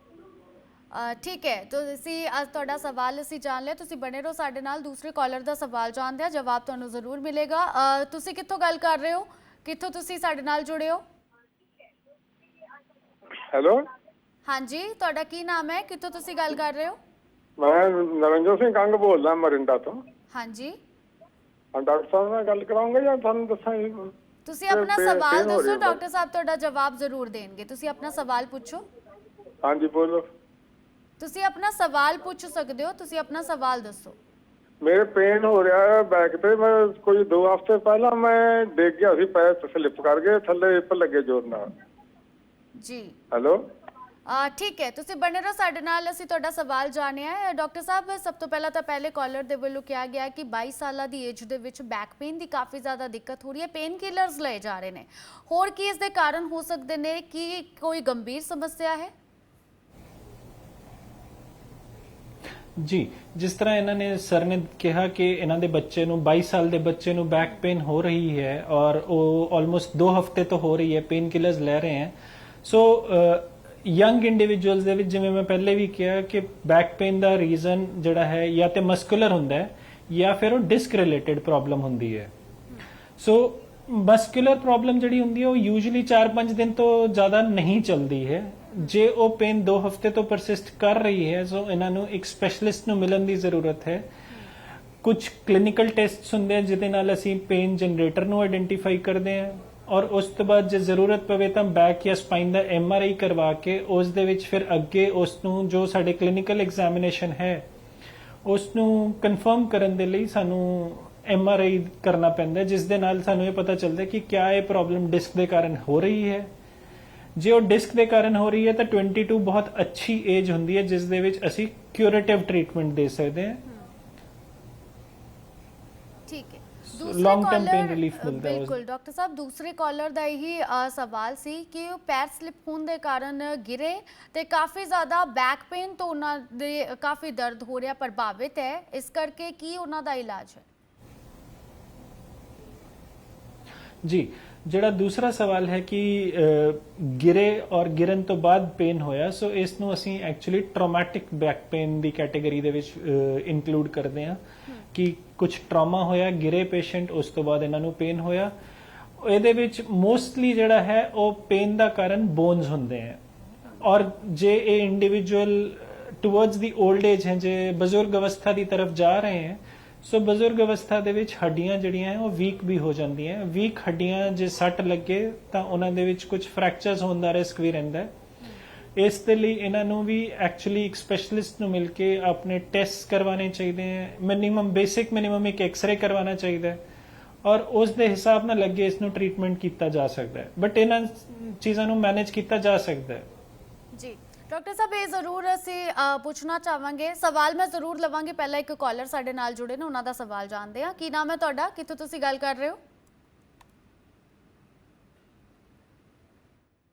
S1: ਅ, ਠੀਕ ਹੈ। ਤੋ ਅਸੀਂ ਅੱਜ ਤੁਹਾਡਾ ਸਵਾਲ ਅਸੀਂ ਜਾਣ ਲਿਆ। ਤੁਸੀਂ ਬਣੇ ਰਹੋ ਸਾਡੇ ਨਾਲ। ਦੂਸਰੇ ਕਾਲਰ ਦਾ ਸਵਾਲ ਜਾਣਦੇ ਆ ਜਵਾਬ ਤੁਹਾਨੂੰ ਜ਼ਰੂਰ ਮਿਲੇਗਾ। ਅ, ਤੁਸੀਂ ਕਿੱਥੋਂ ਗੱਲ ਕਰ ਰਹੇ ਹੋ? ਕਿੱਥੋਂ ਤੁਸੀਂ ਸਾਡੇ ਨਾਲ ਜੁੜੇ ਹੋ?
S5: ਹੈਲੋ?
S1: ਹਾਂਜੀ ਤੁਹਾਡਾ ਕੀ ਨਾਮ ਹੈ? ਕਿੱਥੋਂ ਤੁਸੀਂ ਗੱਲ ਕਰ ਰਹੇ ਹੋ?
S5: ਮੈਂ ਨਰਿੰਦਰ ਸਿੰਘ ਕੰਗ ਬੋਲਦਾ ਮਰਿੰਡਾ ਤੋਂ।
S1: ਹਾਂਜੀ।
S5: ਡਾਕਟਰ ਸਾਹਿਬ ਨਾਲ ਗੱਲ ਕਰਾਉਂਗੇ ਜਾਂ ਤੁਹਾਨੂੰ ਦੱਸਾਂਗੇ
S1: ਤੁਸੀਂ
S5: ਤੇ
S1: ਆਪਣਾ
S5: ਪੇ-
S1: ਸਵਾਲ
S5: pain ਹੋ ਰਹੀ
S1: ਦੱਸੋ
S5: ਹੈ
S1: ਡਾਕਟਰ ਸਾਹਿਬ ਤੁਹਾਡਾ ਜਵਾਬ ਜ਼ਰੂਰ ਦੇਣਗੇ ਤੁਸੀਂ ਆਪਣਾ ਸਵਾਲ ਪੁੱਛੋ
S5: ਹਾਂਜੀ ਬੋਲੋ
S1: ਤੁਸੀਂ ਆਪਣਾ ਸਵਾਲ ਪੁੱਛ ਸਕਦੇ ਹੋ ਤੁਸੀਂ ਆਪਣਾ ਸਵਾਲ ਦੱਸੋ
S5: ਮੇਰੇ ਪੇਨ ਹੋ ਰਿਹਾ ਹੈ ਬੈਕ ਤੇ ਮੈਂ ਕੋਈ 2 ਹਫ਼ਤੇ ਪਹਿਲਾਂ ਮੈਂ ਡਿੱਗ ਗਿਆ ਸੀ ਪੈਰ ਸਲਿੱਪ ਕਰ ਗਏ ਥੱਲੇ ਹਿੱਪ ਲੱਗੇ ਜ਼ੋਰ ਨਾਲ
S1: ਜੀ
S5: ਹੈਲੋ
S1: ਆ, ਠੀਕ ਹੈ, ਤੁਸੀਂ ਬਣੇ ਰਹੋ ਸਾਡੇ ਨਾਲ। ਅਸੀਂ ਤੁਹਾਡਾ ਸਵਾਲ ਜਾਣਿਆ ਹੈ। ਡਾਕਟਰ ਸਾਹਿਬ, ਸਭ ਤੋਂ ਪਹਿਲਾਂ ਤਾਂ ਪਹਿਲੇ ਕਾਲਰ ਦੇ ਵੱਲੋਂ ਕਿਹਾ ਗਿਆ ਕਿ 22 ਸਾਲਾਂ ਦੀ ਏਜ ਦੇ ਵਿੱਚ ਬੈਕ ਪੇਨ ਦੀ ਕਾਫੀ ਜ਼ਿਆਦਾ ਦਿੱਕਤ ਹੋ ਰਹੀ ਹੈ। ਪੇਨ ਕਿਲਰਸ ਲਏ ਜਾ ਰਹੇ ਨੇ। ਹੋਰ ਕੀ ਇਸ ਦੇ ਕਾਰਨ ਹੋ ਸਕਦੇ ਨੇ? ਕਿ ਕੋਈ ਗੰਭੀਰ ਸਮੱਸਿਆ ਹੈ?
S2: ਜੀ, ਜਿਸ ਤਰ੍ਹਾਂ ਇਹਨਾਂ ਨੇ ਸਰ ਨੇ ਕਿਹਾ ਕਿ ਇਹਨਾਂ ਦੇ ਬੱਚੇ ਨੂੰ 22 ਸਾਲ ਦੇ ਬੱਚੇ ਨੂੰ ਬੈਕ ਪੇਨ ਹੋ ਰਹੀ ਹੈ ਔਰ ਉਹ ਆਲਮੋਸਟ 2 ਹਫ਼ਤੇ ਤੋਂ ਹੋ ਰਹੀ ਹੈ ਪੇਨ ਕਿਲਰਸ ਲੈ ਰਹੇ ਹਨ ਸੋ ਯੰਗ ਇੰਡੀਵਿਜੂਅਲਸ ਦੇ ਵਿੱਚ ਜਿਵੇਂ ਮੈਂ ਪਹਿਲੇ ਵੀ ਕਿਹਾ ਕਿ ਬੈਕ ਪੇਨ ਦਾ ਰੀਜ਼ਨ ਜਿਹੜਾ ਹੈ ਜਾਂ ਤੇ ਮਸਕੂਲਰ ਹੁੰਦਾ ਹੈ, ਜਾਂ ਫਿਰ ਉਹ ਡਿਸਕ ਰਿਲੇਟਡ ਪ੍ਰੋਬਲਮ ਹੁੰਦੀ ਹੈ। ਸੋ ਮਸਕੂਲਰ ਪ੍ਰੋਬਲਮ ਜਿਹੜੀ ਹੁੰਦੀ ਹੈ, ਉਹ ਯੂਜੂਲੀ 4-5 ਦਿਨ ਤੋਂ ਜ਼ਿਆਦਾ ਨਹੀਂ ਚੱਲਦੀ ਹੈ। ਜੇ ਉਹ ਪੇਨ 2 ਹਫ਼ਤੇ ਤੋਂ ਪਰਸਿਸਟ ਕਰ ਰਹੀ ਹੈ ਸੋ ਇਹਨਾਂ ਨੂੰ ਇੱਕ ਸਪੈਸ਼ਲਿਸਟ ਨੂੰ ਮਿਲਣ ਦੀ ਜ਼ਰੂਰਤ ਹੈ। ਕੁਝ ਕਲੀਨਿਕਲ ਟੈਸਟਸ ਹੁੰਦੇ ਆ, ਜਿਹਦੇ ਨਾਲ ਅਸੀਂ ਪੇਨ ਜਨਰੇਟਰ ਨੂੰ ਆਇਡੈਂਟੀਫਾਈ ਕਰਦੇ ਹਾਂ। ਔਰ ਉਸ ਤੋਂ ਬਾਅਦ ਜੇ ਜ਼ਰੂਰਤ ਪਵੇ ਤਾਂ ਬੈਕ ਜਾਂ ਸਪਾਈਨ ਦਾ ਐਮ ਆਰ ਆਈ ਕਰਵਾ ਕੇ ਉਸ ਦੇ ਵਿੱਚ ਫਿਰ ਅੱਗੇ ਉਸ ਨੂੰ ਜੋ ਸਾਡੇ ਕਲੀਨਿਕਲ ਐਗਜ਼ਾਮੀਨੇਸ਼ਨ ਹੈ, ਉਸ ਨੂੰ ਕਨਫਰਮ ਕਰਨ ਦੇ ਲਈ ਸਾਨੂੰ ਐਮਆਰਆਈ ਕਰਨਾ ਪੈਂਦਾ ਜਿਸ ਦੇ ਨਾਲ ਸਾਨੂੰ ਇਹ ਪਤਾ ਚੱਲਦਾ ਕਿ ਕਿਆ ਇਹ ਪ੍ਰੋਬਲਮ ਡਿਸਕ ਦੇ ਕਾਰਨ ਹੋ ਰਹੀ ਹੈ। ਜੇ ਉਹ ਡਿਸਕ ਦੇ ਕਾਰਨ ਹੋ ਰਹੀ ਹੈ ਤਾਂ 22 ਬਹੁਤ ਅੱਛੀ ਏਜ ਹੁੰਦੀ ਹੈ, ਜਿਸ ਦੇ ਵਿੱਚ ਅਸੀਂ ਕਿਉਰੇਟਿਵ ਟ੍ਰੀਟਮੈਂਟ ਦੇ ਸਕਦੇ ਹਾਂ।
S1: ਠੀਕ ਹੈ।
S2: Pain
S1: caller,
S2: relief
S1: ਅ,
S2: ਮਿਲਦਾ ਹੈ
S1: ਬਿਲਕੁਲ ਡਾਕਟਰ ਸਾਹਿਬ ਦੂਸਰੇ ਕਾਲਰ ਦਾ ਇਹੀ ਸਵਾਲ ਸੀ ਕਿ ਉਹ ਪੈਰ ਸਲਿਪ ਹੋਣ ਦੇ ਕਾਰਨ ਗਿਰੇ ਤੇ ਕਾਫੀ ਜ਼ਿਆਦਾ ਬੈਕ ਪੇਨ ਤੋਂ ਉਹਨਾਂ ਦੇ ਕਾਫੀ ਦਰਦ ਹੋ ਰਿਹਾ ਪ੍ਰਭਾਵਿਤ ਹੈ ਇਸ ਕਰਕੇ ਕੀ ਉਹਨਾਂ ਦਾ ਇਲਾਜ ਹੈ
S2: ਜੀ ਜਿਹੜਾ ਦੂਸਰਾ ਸਵਾਲ ਹੈ ਕਿ ਗਿਰੇ ਔਰ ਗਿਰਨ ਤੋਂ ਬਾਅਦ ਪੇਨ ਹੋਇਆ ਸੋ ਇਸ ਨੂੰ ਅਸੀਂ ਐਕਚੁਅਲੀ ਟਰਾਮੈਟਿਕ ਬੈਕ ਪੇਨ ਦੀ ਕੈਟਾਗਰੀ ਦੇ ਵਿੱਚ ਇਨਕਲੂਡ ਕਰਦੇ ਹਾਂ ਕਿ ਕੁਝ ਟਰਾਮਾ ਹੋਇਆ, ਗਿਰੇ ਪੇਸ਼ੈਂਟ ਉਸ ਤੋਂ ਬਾਅਦ ਇਹਨਾਂ ਨੂੰ ਪੇਨ ਹੋਇਆ। ਇਹਦੇ ਵਿੱਚ ਮੋਸਟਲੀ ਜਿਹੜਾ ਹੈ, ਉਹ ਪੇਨ ਦਾ ਕਾਰਨ ਬੋਨਸ ਹੁੰਦੇ ਹੈ ਔਰ ਜੇ ਇਹ ਇੰਡੀਵਿਜੂਅਲ ਟੁਵਰਡਸ ਦੀ 올ਡ ਏਜ ਹੈ, ਜੇ ਬਜ਼ੁਰਗ ਅਵਸਥਾ ਦੀ ਤਰਫ ਜਾ ਰਹੇ ਹੈ, ਸੋ ਬਜ਼ੁਰਗ ਅਵਸਥਾ ਦੇ ਵਿੱਚ ਹੱਡੀਆਂ ਜਿਹੜੀਆਂ ਹੈ, ਉਹ ਵੀਕ ਵੀ ਹੋ ਜਾਂਦੀਆਂ। ਵੀਕ ਹੱਡੀਆਂ ਜੇ ਸੱਟ ਲੱਗੇ, ਤਾਂ ਉਹਨਾਂ ਦੇ ਵਿੱਚ ਕੁਝ ਫ੍ਰੈਕਚਰਸ ਹੋਣ ਦਾ ਰਿਸਕ ਵੀ ਰਹਿੰਦਾ ਹੈ। ਇਸ ਦੇ ਲਈ ਇਹਨਾਂ ਨੂੰ ਵੀ ਐਕਚੁਅਲੀ ਇੱਕ ਸਪੈਸ਼ਲਿਸਟ ਨੂੰ ਮਿਲ ਕੇ ਆਪਣੇ ਟੈਸਟ ਕਰਵਾਉਣੇ ਚਾਹੀਦੇ ਹੈ। ਮਿਨੀਮਮ ਬੇਸਿਕ ਮਿਨੀਮਮ ਇੱਕ ਐਕਸ-ਰੇ ਕਰਵਾਉਣਾ ਚਾਹੀਦਾ ਹੈ ਔਰ ਉਸ ਦੇ ਹਿਸਾਬ ਨਾਲ ਅੱਗੇ ਇਸ ਨੂੰ ਟ੍ਰੀਟਮੈਂਟ ਕੀਤਾ ਜਾ ਸਕਦਾ ਹੈ। ਬਟ ਇਹਨਾਂ ਚੀਜ਼ਾਂ ਨੂੰ ਮੈਨੇਜ ਕੀਤਾ ਜਾ ਸਕਦਾ ਹੈ।
S1: ਜੀ। ਡਾਕਟਰ ਸਾਹਿਬ, ਇਹ ਜ਼ਰੂਰ ਅਸੀਂ ਪੁੱਛਣਾ ਚਾਹਾਂਗੇ। ਸਵਾਲ ਮੈਂ ਜ਼ਰੂਰ ਲਵਾਂਗੇ। ਪਹਿਲਾਂ ਇੱਕ ਕਾਲਰ ਸਾਡੇ ਨਾਲ ਜੁੜੇ ਨੇ, ਉਹਨਾਂ ਦਾ ਸਵਾਲ ਜਾਣਦੇ ਆ ਕੀ ਨਾਮ ਹੈ ਤੁਹਾਡਾ? ਕਿੱਥੋਂ ਤੁਸੀਂ ਗੱਲ ਕਰ ਰਹੇ ਹੋ?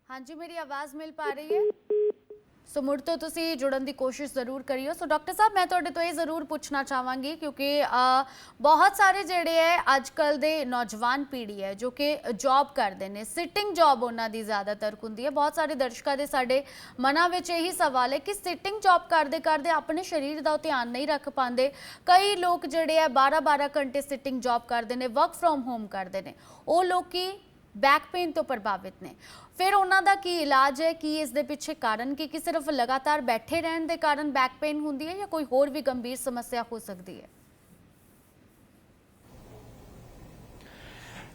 S1: ਹਾਂਜੀ, ਮੇਰੀ ਆਵਾਜ਼ ਮਿਲ ਪਾ ਰਹੀ ਹੈ। ਸੋ ਮੁੜ ਤੋਂ ਤੁਸੀਂ ਜੁੜਨ ਦੀ ਕੋਸ਼ਿਸ਼ ਜ਼ਰੂਰ ਕਰਿਓ। ਸੋ ਡਾਕਟਰ ਸਾਹਿਬ, ਮੈਂ ਤੁਹਾਡੇ ਤੋਂ ਇਹ ਜ਼ਰੂਰ ਪੁੱਛਣਾ ਚਾਹਾਂਗੀ ਕਿਉਂਕਿ ਬਹੁਤ ਸਾਰੇ ਜਿਹੜੇ ਹੈ ਅੱਜ ਕੱਲ ਦੇ ਨੌਜਵਾਨ ਪੀੜ੍ਹੀ ਹੈ ਜੋ ਕਿ ਜੌਬ ਕਰਦੇ ਨੇ ਸਿਟਿੰਗ ਜੌਬ ਉਹਨਾਂ ਦੀ ਜ਼ਿਆਦਾਤਰ ਹੁੰਦੀ ਹੈ ਬਹੁਤ ਸਾਰੇ ਦਰਸ਼ਕਾਂ ਦੇ ਸਾਡੇ ਮਨਾਂ ਵਿੱਚ ਇਹੀ ਸਵਾਲ ਹੈ ਕਿ ਸਿਟਿੰਗ ਜੌਬ ਕਰਦੇ ਕਰਦੇ ਆਪਣੇ ਸਰੀਰ ਦਾ ਉਹ ਧਿਆਨ ਨਹੀਂ ਰੱਖ ਪਾਉਂਦੇ। ਕਈ ਲੋਕ ਜਿਹੜੇ ਹੈ 12-12 ਘੰਟੇ ਸਿਟਿੰਗ ਜੌਬ ਕਰਦੇ ਨੇ ਵਰਕ ਫਰੋਮ ਹੋਮ ਕਰਦੇ ਨੇ। ਉਹ ਲੋਕੀ ਬੈਕ ਪੇਨ ਤੋਂ ਪ੍ਰਭਾਵਿਤ ਨੇ। ਫਿਰ ਉਹਨਾਂ ਦਾ ਕੀ ਇਲਾਜ ਹੈ? ਕੀ ਇਸ ਦੇ ਪਿੱਛੇ ਕਾਰਨ ਕੀ? ਕਿ ਸਿਰਫ ਲਗਾਤਾਰ ਬੈਠੇ ਰਹਿਣ ਦੇ ਕਾਰਨ ਬੈਕ ਪੇਨ ਹੁੰਦੀ ਹੈ ਜਾਂ ਕੋਈ ਹੋਰ ਵੀ ਗੰਭੀਰ ਸਮੱਸਿਆ ਹੋ ਸਕਦੀ ਹੈ?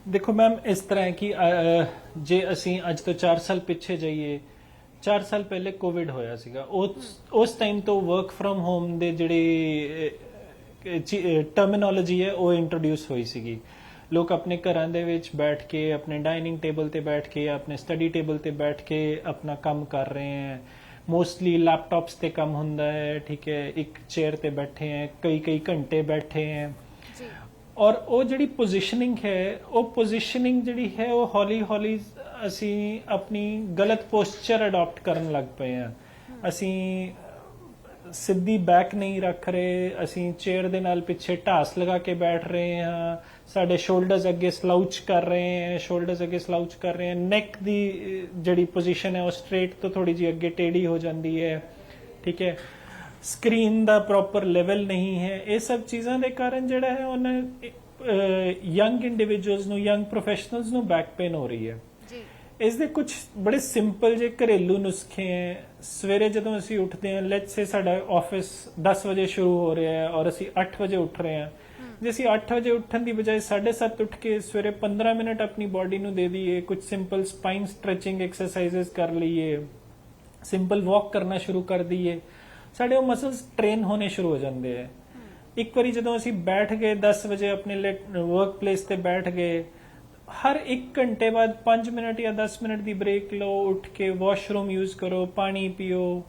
S2: ਦੇਖੋ ਮੈਮ ਇਸ ਤਰ੍ਹਾਂ ਹੈ ਕਿ ਜੇ ਅਸੀਂ ਅੱਜ ਤੋਂ 4 ਸਾਲ ਪਿੱਛੇ ਜਾਈਏ 4 ਸਾਲ ਪਹਿਲੇ ਕੋਵਿਡ ਹੋਇਆ ਸੀਗਾ। ਉਸ ਉਸ ਟਾਈਮ ਤੋਂ ਵਰਕ ਫਰਮ ਹੋਮ ਦੇ ਜਿਹੜੇ ਟਰਮੀਨੋਲੋਜੀ ਹੈ, ਉਹ ਇੰਟਰੋਡਿਊਸ ਹੋਈ ਸੀਗੀ। ਲੋਕ ਆਪਣੇ ਘਰਾਂ ਦੇ ਵਿੱਚ ਬੈਠ ਕੇ ਆਪਣੇ ਡਾਈਨਿੰਗ ਟੇਬਲ ਤੇ ਬੈਠ ਕੇ ਆਪਣੇ ਸਟੱਡੀ ਟੇਬਲ ਤੇ ਬੈਠ ਕੇ ਆਪਣਾ ਕੰਮ ਕਰ ਰਹੇ ਹੈ। ਮੋਸਟਲੀ ਲੈਪਟਾਪਸ ਤੇ ਕੰਮ ਹੁੰਦਾ ਹੈ ਠੀਕ ਹੈ। ਇੱਕ ਚੇਅਰ ਤੇ ਬੈਠੇ ਹੈ ਕਈ ਕਈ ਘੰਟੇ ਬੈਠੇ ਹੈ।
S1: ਜੀ।
S2: ਔਰ ਉਹ ਜਿਹੜੀ ਪੋਜੀਸ਼ਨਿੰਗ ਹੈ ਉਹ ਪੋਜੀਸ਼ਨਿੰਗ ਜਿਹੜੀ ਹੈ ਉਹ ਹੌਲੀ ਹੌਲੀ ਅਸੀਂ ਆਪਣੀ ਗਲਤ ਪੋਸਚਰ ਅਡਾਪਟ ਕਰਨ ਲੱਗ ਪਏ ਆ ਅਸੀਂ ਸਿੱਧੀ ਬੈਕ ਨਹੀਂ ਰੱਖ ਰਹੇ ਅਸੀਂ ਚੇਅਰ ਦੇ ਨਾਲ ਪਿੱਛੇ ਢਾਸ ਲਗਾ ਕੇ ਬੈਠ ਰਹੇ ਹਾਂ ਸਾਡੇ ਸ਼ੋਲਡਰਸ ਅੱਗੇ ਸਲਾਊਚ ਕਰ ਰਹੇ ਹਾਂ ਸ਼ੋਲਡਰਸ ਅੱਗੇ ਸਲਾਊਚ ਕਰ ਰਹੇ ਹਾਂ ਨੈਕ ਦੀ ਜਿਹੜੀ ਪੋਜੀਸ਼ਨ ਹੈ ਉਹ ਸਟ੍ਰੇਟ ਤੋਂ ਥੋੜੀ ਜਿਹੀ ਅੱਗੇ ਟੇਢੀ ਹੋ ਜਾਂਦੀ ਹੈ ਠੀਕ ਹੈ। ਸਕਰੀਨ ਦਾ ਪ੍ਰੋਪਰ ਲੈਵਲ ਨਹੀਂ ਹੈ ਇਹ ਸਭ ਚੀਜ਼ਾਂ ਦੇ ਕਾਰਨ ਜਿਹੜਾ ਹੈ ਉਹਨਾਂ ਯੰਗ ਇੰਡੀਵਿਜੂਅਲਸ ਨੂੰ ਯੰਗ ਪ੍ਰੋਫੈਸ਼ਨਲਸ ਨੂੰ ਬੈਕ ਪੇਨ ਹੋ ਰਹੀ ਹੈ।
S1: ਜੀ।
S2: ਇਸ ਦੇ ਕੁਝ ਬੜੇ ਸਿੰਪਲ ਜੇ ਘਰੇਲੂ ਨੁਸਖੇ ਹੈ ਸਵੇਰੇ ਜਦੋਂ ਅਸੀਂ ਉੱਠਦੇ ਹਾਂ ਲੈਟਸ ਸੇ ਸਾਡਾ ਆਫਿਸ 10 ਵਜੇ ਸ਼ੁਰੂ ਹੋ ਰਿਹਾ ਹੈ ਔਰ ਅਸੀਂ 8 ਵਜੇ ਉੱਠ ਰਹੇ ਹਾਂ। ਜੇ ਅਸੀਂ 8 ਵਜੇ ਉੱਠਣ ਦੀ ਬਜਾਏ 7:30 ਉੱਠ ਕੇ ਸਵੇਰੇ 15 ਮਿੰਟ ਆਪਣੀ ਬਾਡੀ ਨੂੰ ਦੇ ਦਈਏ, ਕੁਝ ਸਿੰਪਲ ਸਪਾਈਨ ਸਟ੍ਰੈਚਿੰਗ ਐਕਸਰਸਾਈਜ਼ਸ ਕਰ ਲਈਏ ਸਿੰਪਲ ਵਾਕ ਕਰਨਾ ਸ਼ੁਰੂ ਕਰ ਦਈਏ, ਸਾਡੇ ਉਹ ਮਸਲਸ ਟ੍ਰੇਨ ਹੋਣੇ ਸ਼ੁਰੂ ਹੋ ਜਾਂਦੇ ਆ ਇੱਕ ਵਾਰੀ ਜਦੋਂ ਅਸੀਂ ਬੈਠ ਗਏ 10 ਵਜੇ ਆਪਣੇ ਵਰਕ ਪਲੇਸ ਤੇ ਬੈਠ ਗਏ ਹਰ 1 ਘੰਟੇ ਬਾਅਦ 5 ਮਿੰਟ ਜਾਂ 10 ਮਿੰਟ ਦੀ ਬ੍ਰੇਕ ਲਓ ਉੱਠ ਕੇ ਵਾਸ਼ਰੂਮ ਯੂਜ਼ ਕਰੋ ਪਾਣੀ ਪੀਓ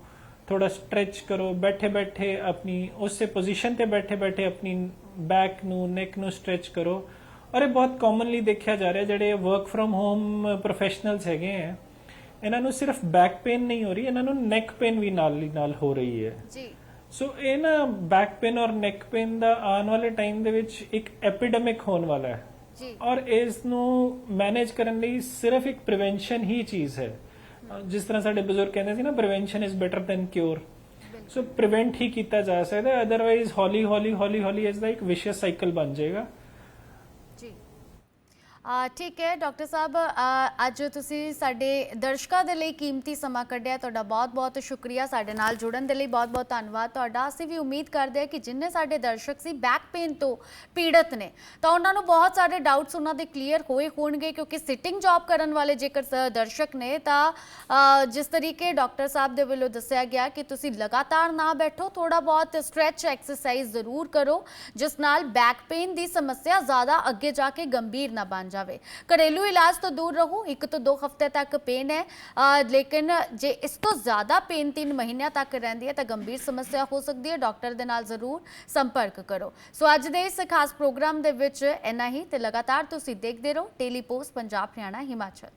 S2: ਥੋੜਾ ਸਟ੍ਰੈਚ ਕਰੋ ਬੈਠੇ ਬੈਠੇ ਆਪਣੀ ਉਸੇ ਪੋਜੀਸ਼ਨ ਤੇ ਬੈਠੇ ਬੈਠੇ ਆਪਣੀ ਬੈਕ ਨੂੰ ਨੈਕ ਨੂੰ ਸਟ੍ਰੈਚ ਕਰੋ। ਔਰ ਇਹ ਬਹੁਤ ਕਾਮਨਲੀ ਦੇਖਿਆ ਜਾ ਰਿਹਾ ਜਿਹੜੇ ਵਰਕ ਫਰਮ ਹੋਮ ਪ੍ਰੋਫੈਸ਼ਨਲਸ ਹੈਗੇ ਆ ਇਹਨਾਂ ਨੂੰ ਸਿਰਫ ਬੈਕ ਪੇਨ ਨਹੀਂ ਹੋ ਰਹੀ ਇਹਨਾਂ ਨੂੰ ਨੈਕ ਪੇਨ ਵੀ ਨਾਲ ਹੀ ਨਾਲ ਹੋ ਰਹੀ ਹੈ।
S1: ਜੀ।
S2: ਸੋ ਇਹ ਨਾ ਬੈਕ ਪੇਨ ਔਰ ਨੈਕ ਪੇਨ ਦਾ ਆਉਣ ਵਾਲੇ ਟਾਈਮ ਦੇ ਵਿੱਚ ਇੱਕ ਐਪੀਡੈਮਿਕ ਹੋਣ ਵਾਲਾ ਹੈ।
S1: ਜੀ।
S2: ਔਰ ਇਸ ਨੂੰ ਮੈਨੇਜ ਕਰਨ ਲਈ ਸਿਰਫ ਇੱਕ ਪ੍ਰੀਵੈਂਸ਼ਨ ਹੀ ਚੀਜ਼ ਹੈ। ਜਿਸ ਤਰ੍ਹਾਂ ਸਾਡੇ ਬਜ਼ੁਰਗ ਕਹਿੰਦੇ ਸੀ ਨਾ prevention is better than cure so prevent ਹੀ ਕੀਤਾ ਜਾ ਸਕਦਾ ਹੈ ਅਦਰਵਾਈਜ਼ ਹੌਲੀ ਹੌਲੀ ਹੌਲੀ ਹੌਲੀ ਇਸ ਦਾ ਇੱਕ ਵਿਸ਼ੇਸ਼ ਸਾਈਕਲ ਬਣ ਜਾਏਗਾ।
S1: ਠੀਕ ਹੈ, ਡਾਕਟਰ ਸਾਹਿਬ ਅੱਜ ਤੁਸੀਂ ਸਾਡੇ ਦਰਸ਼ਕਾਂ ਦੇ ਲਈ ਕੀਮਤੀ ਸਮਾਂ ਕੱਢਿਆ, ਤੁਹਾਡਾ ਬਹੁਤ-ਬਹੁਤ ਸ਼ੁਕਰੀਆ ਸਾਡੇ ਨਾਲ ਜੁੜਨ ਦੇ ਲਈ, ਬਹੁਤ-ਬਹੁਤ ਧੰਨਵਾਦ। ਤੁਹਾਡਾ ਅਸੀਂ ਵੀ ਉਮੀਦ ਕਰਦੇ ਹਾਂ ਕਿ ਜਿੰਨੇ ਸਾਡੇ ਦਰਸ਼ਕ ਸੀ ਬੈਕ ਪੇਨ ਤੋਂ ਪੀੜਤ ਨੇ, ਤਾਂ ਉਹਨਾਂ ਨੂੰ ਬਹੁਤ ਸਾਰੇ ਡਾਊਟਸ ਉਹਨਾਂ ਦੇ ਕਲੀਅਰ ਹੋਏ ਹੋਣਗੇ, ਕਿਉਂਕਿ ਸਿਟਿੰਗ ਜੌਬ ਕਰਨ ਵਾਲੇ ਜੇਕਰ ਸ- ਦਰਸ਼ਕ ਨੇ, ਤਾਂ ਜਿਸ ਤਰੀਕੇ ਡਾਕਟਰ ਸਾਹਿਬ ਦੇ ਵੱਲੋਂ ਦੱਸਿਆ ਗਿਆ ਕਿ ਤੁਸੀਂ ਲਗਾਤਾਰ ਨਾ ਬੈਠੋ ਥੋੜਾ ਬਹੁਤ ਸਟ੍ਰੈਚ ਐਕਸਰਸਾਈਜ਼ ਜ਼ਰੂਰ ਕਰੋ, ਜਿਸ ਨਾਲ ਬੈਕ ਪੇਨ ਦੀ ਸਮੱਸਿਆ ਜ਼ਿਆਦਾ ਅੱਗੇ ਜਾ ਕੇ ਗੰਭੀਰ ਨਾ ਬਣ ਜਾਵੇ। ਘਰੇਲੂ ਇਲਾਜ ਤੋਂ ਦੂਰ ਰਹੋ, ਇੱਕ ਤੋਂ ਦੋ ਹਫ਼ਤੇ ਤੱਕ ਪੇਨ ਹੈ। ਲੇਕਿਨ ਜੇ ਇਸ ਤੋਂ ਜ਼ਿਆਦਾ ਪੇਨ 3 ਮਹੀਨਿਆਂ ਤੱਕ ਰਹਿੰਦੀ ਹੈ ਤਾਂ ਗੰਭੀਰ ਸਮੱਸਿਆ ਹੋ ਸਕਦੀ ਹੈ। ਡਾਕਟਰ ਦੇ ਨਾਲ ਜ਼ਰੂਰ ਸੰਪਰਕ ਕਰੋ। ਸੋ ਅੱਜ ਦੇ ਇਸ ਖਾਸ ਪ੍ਰੋਗਰਾਮ ਦੇ ਵਿੱਚ ਇੰਨਾ ਹੀ ਤੇ ਲਗਾਤਾਰ ਤੁਸੀਂ ਦੇਖਦੇ ਰਹੋ। Daily Post Punjab, Haryana, Himachal.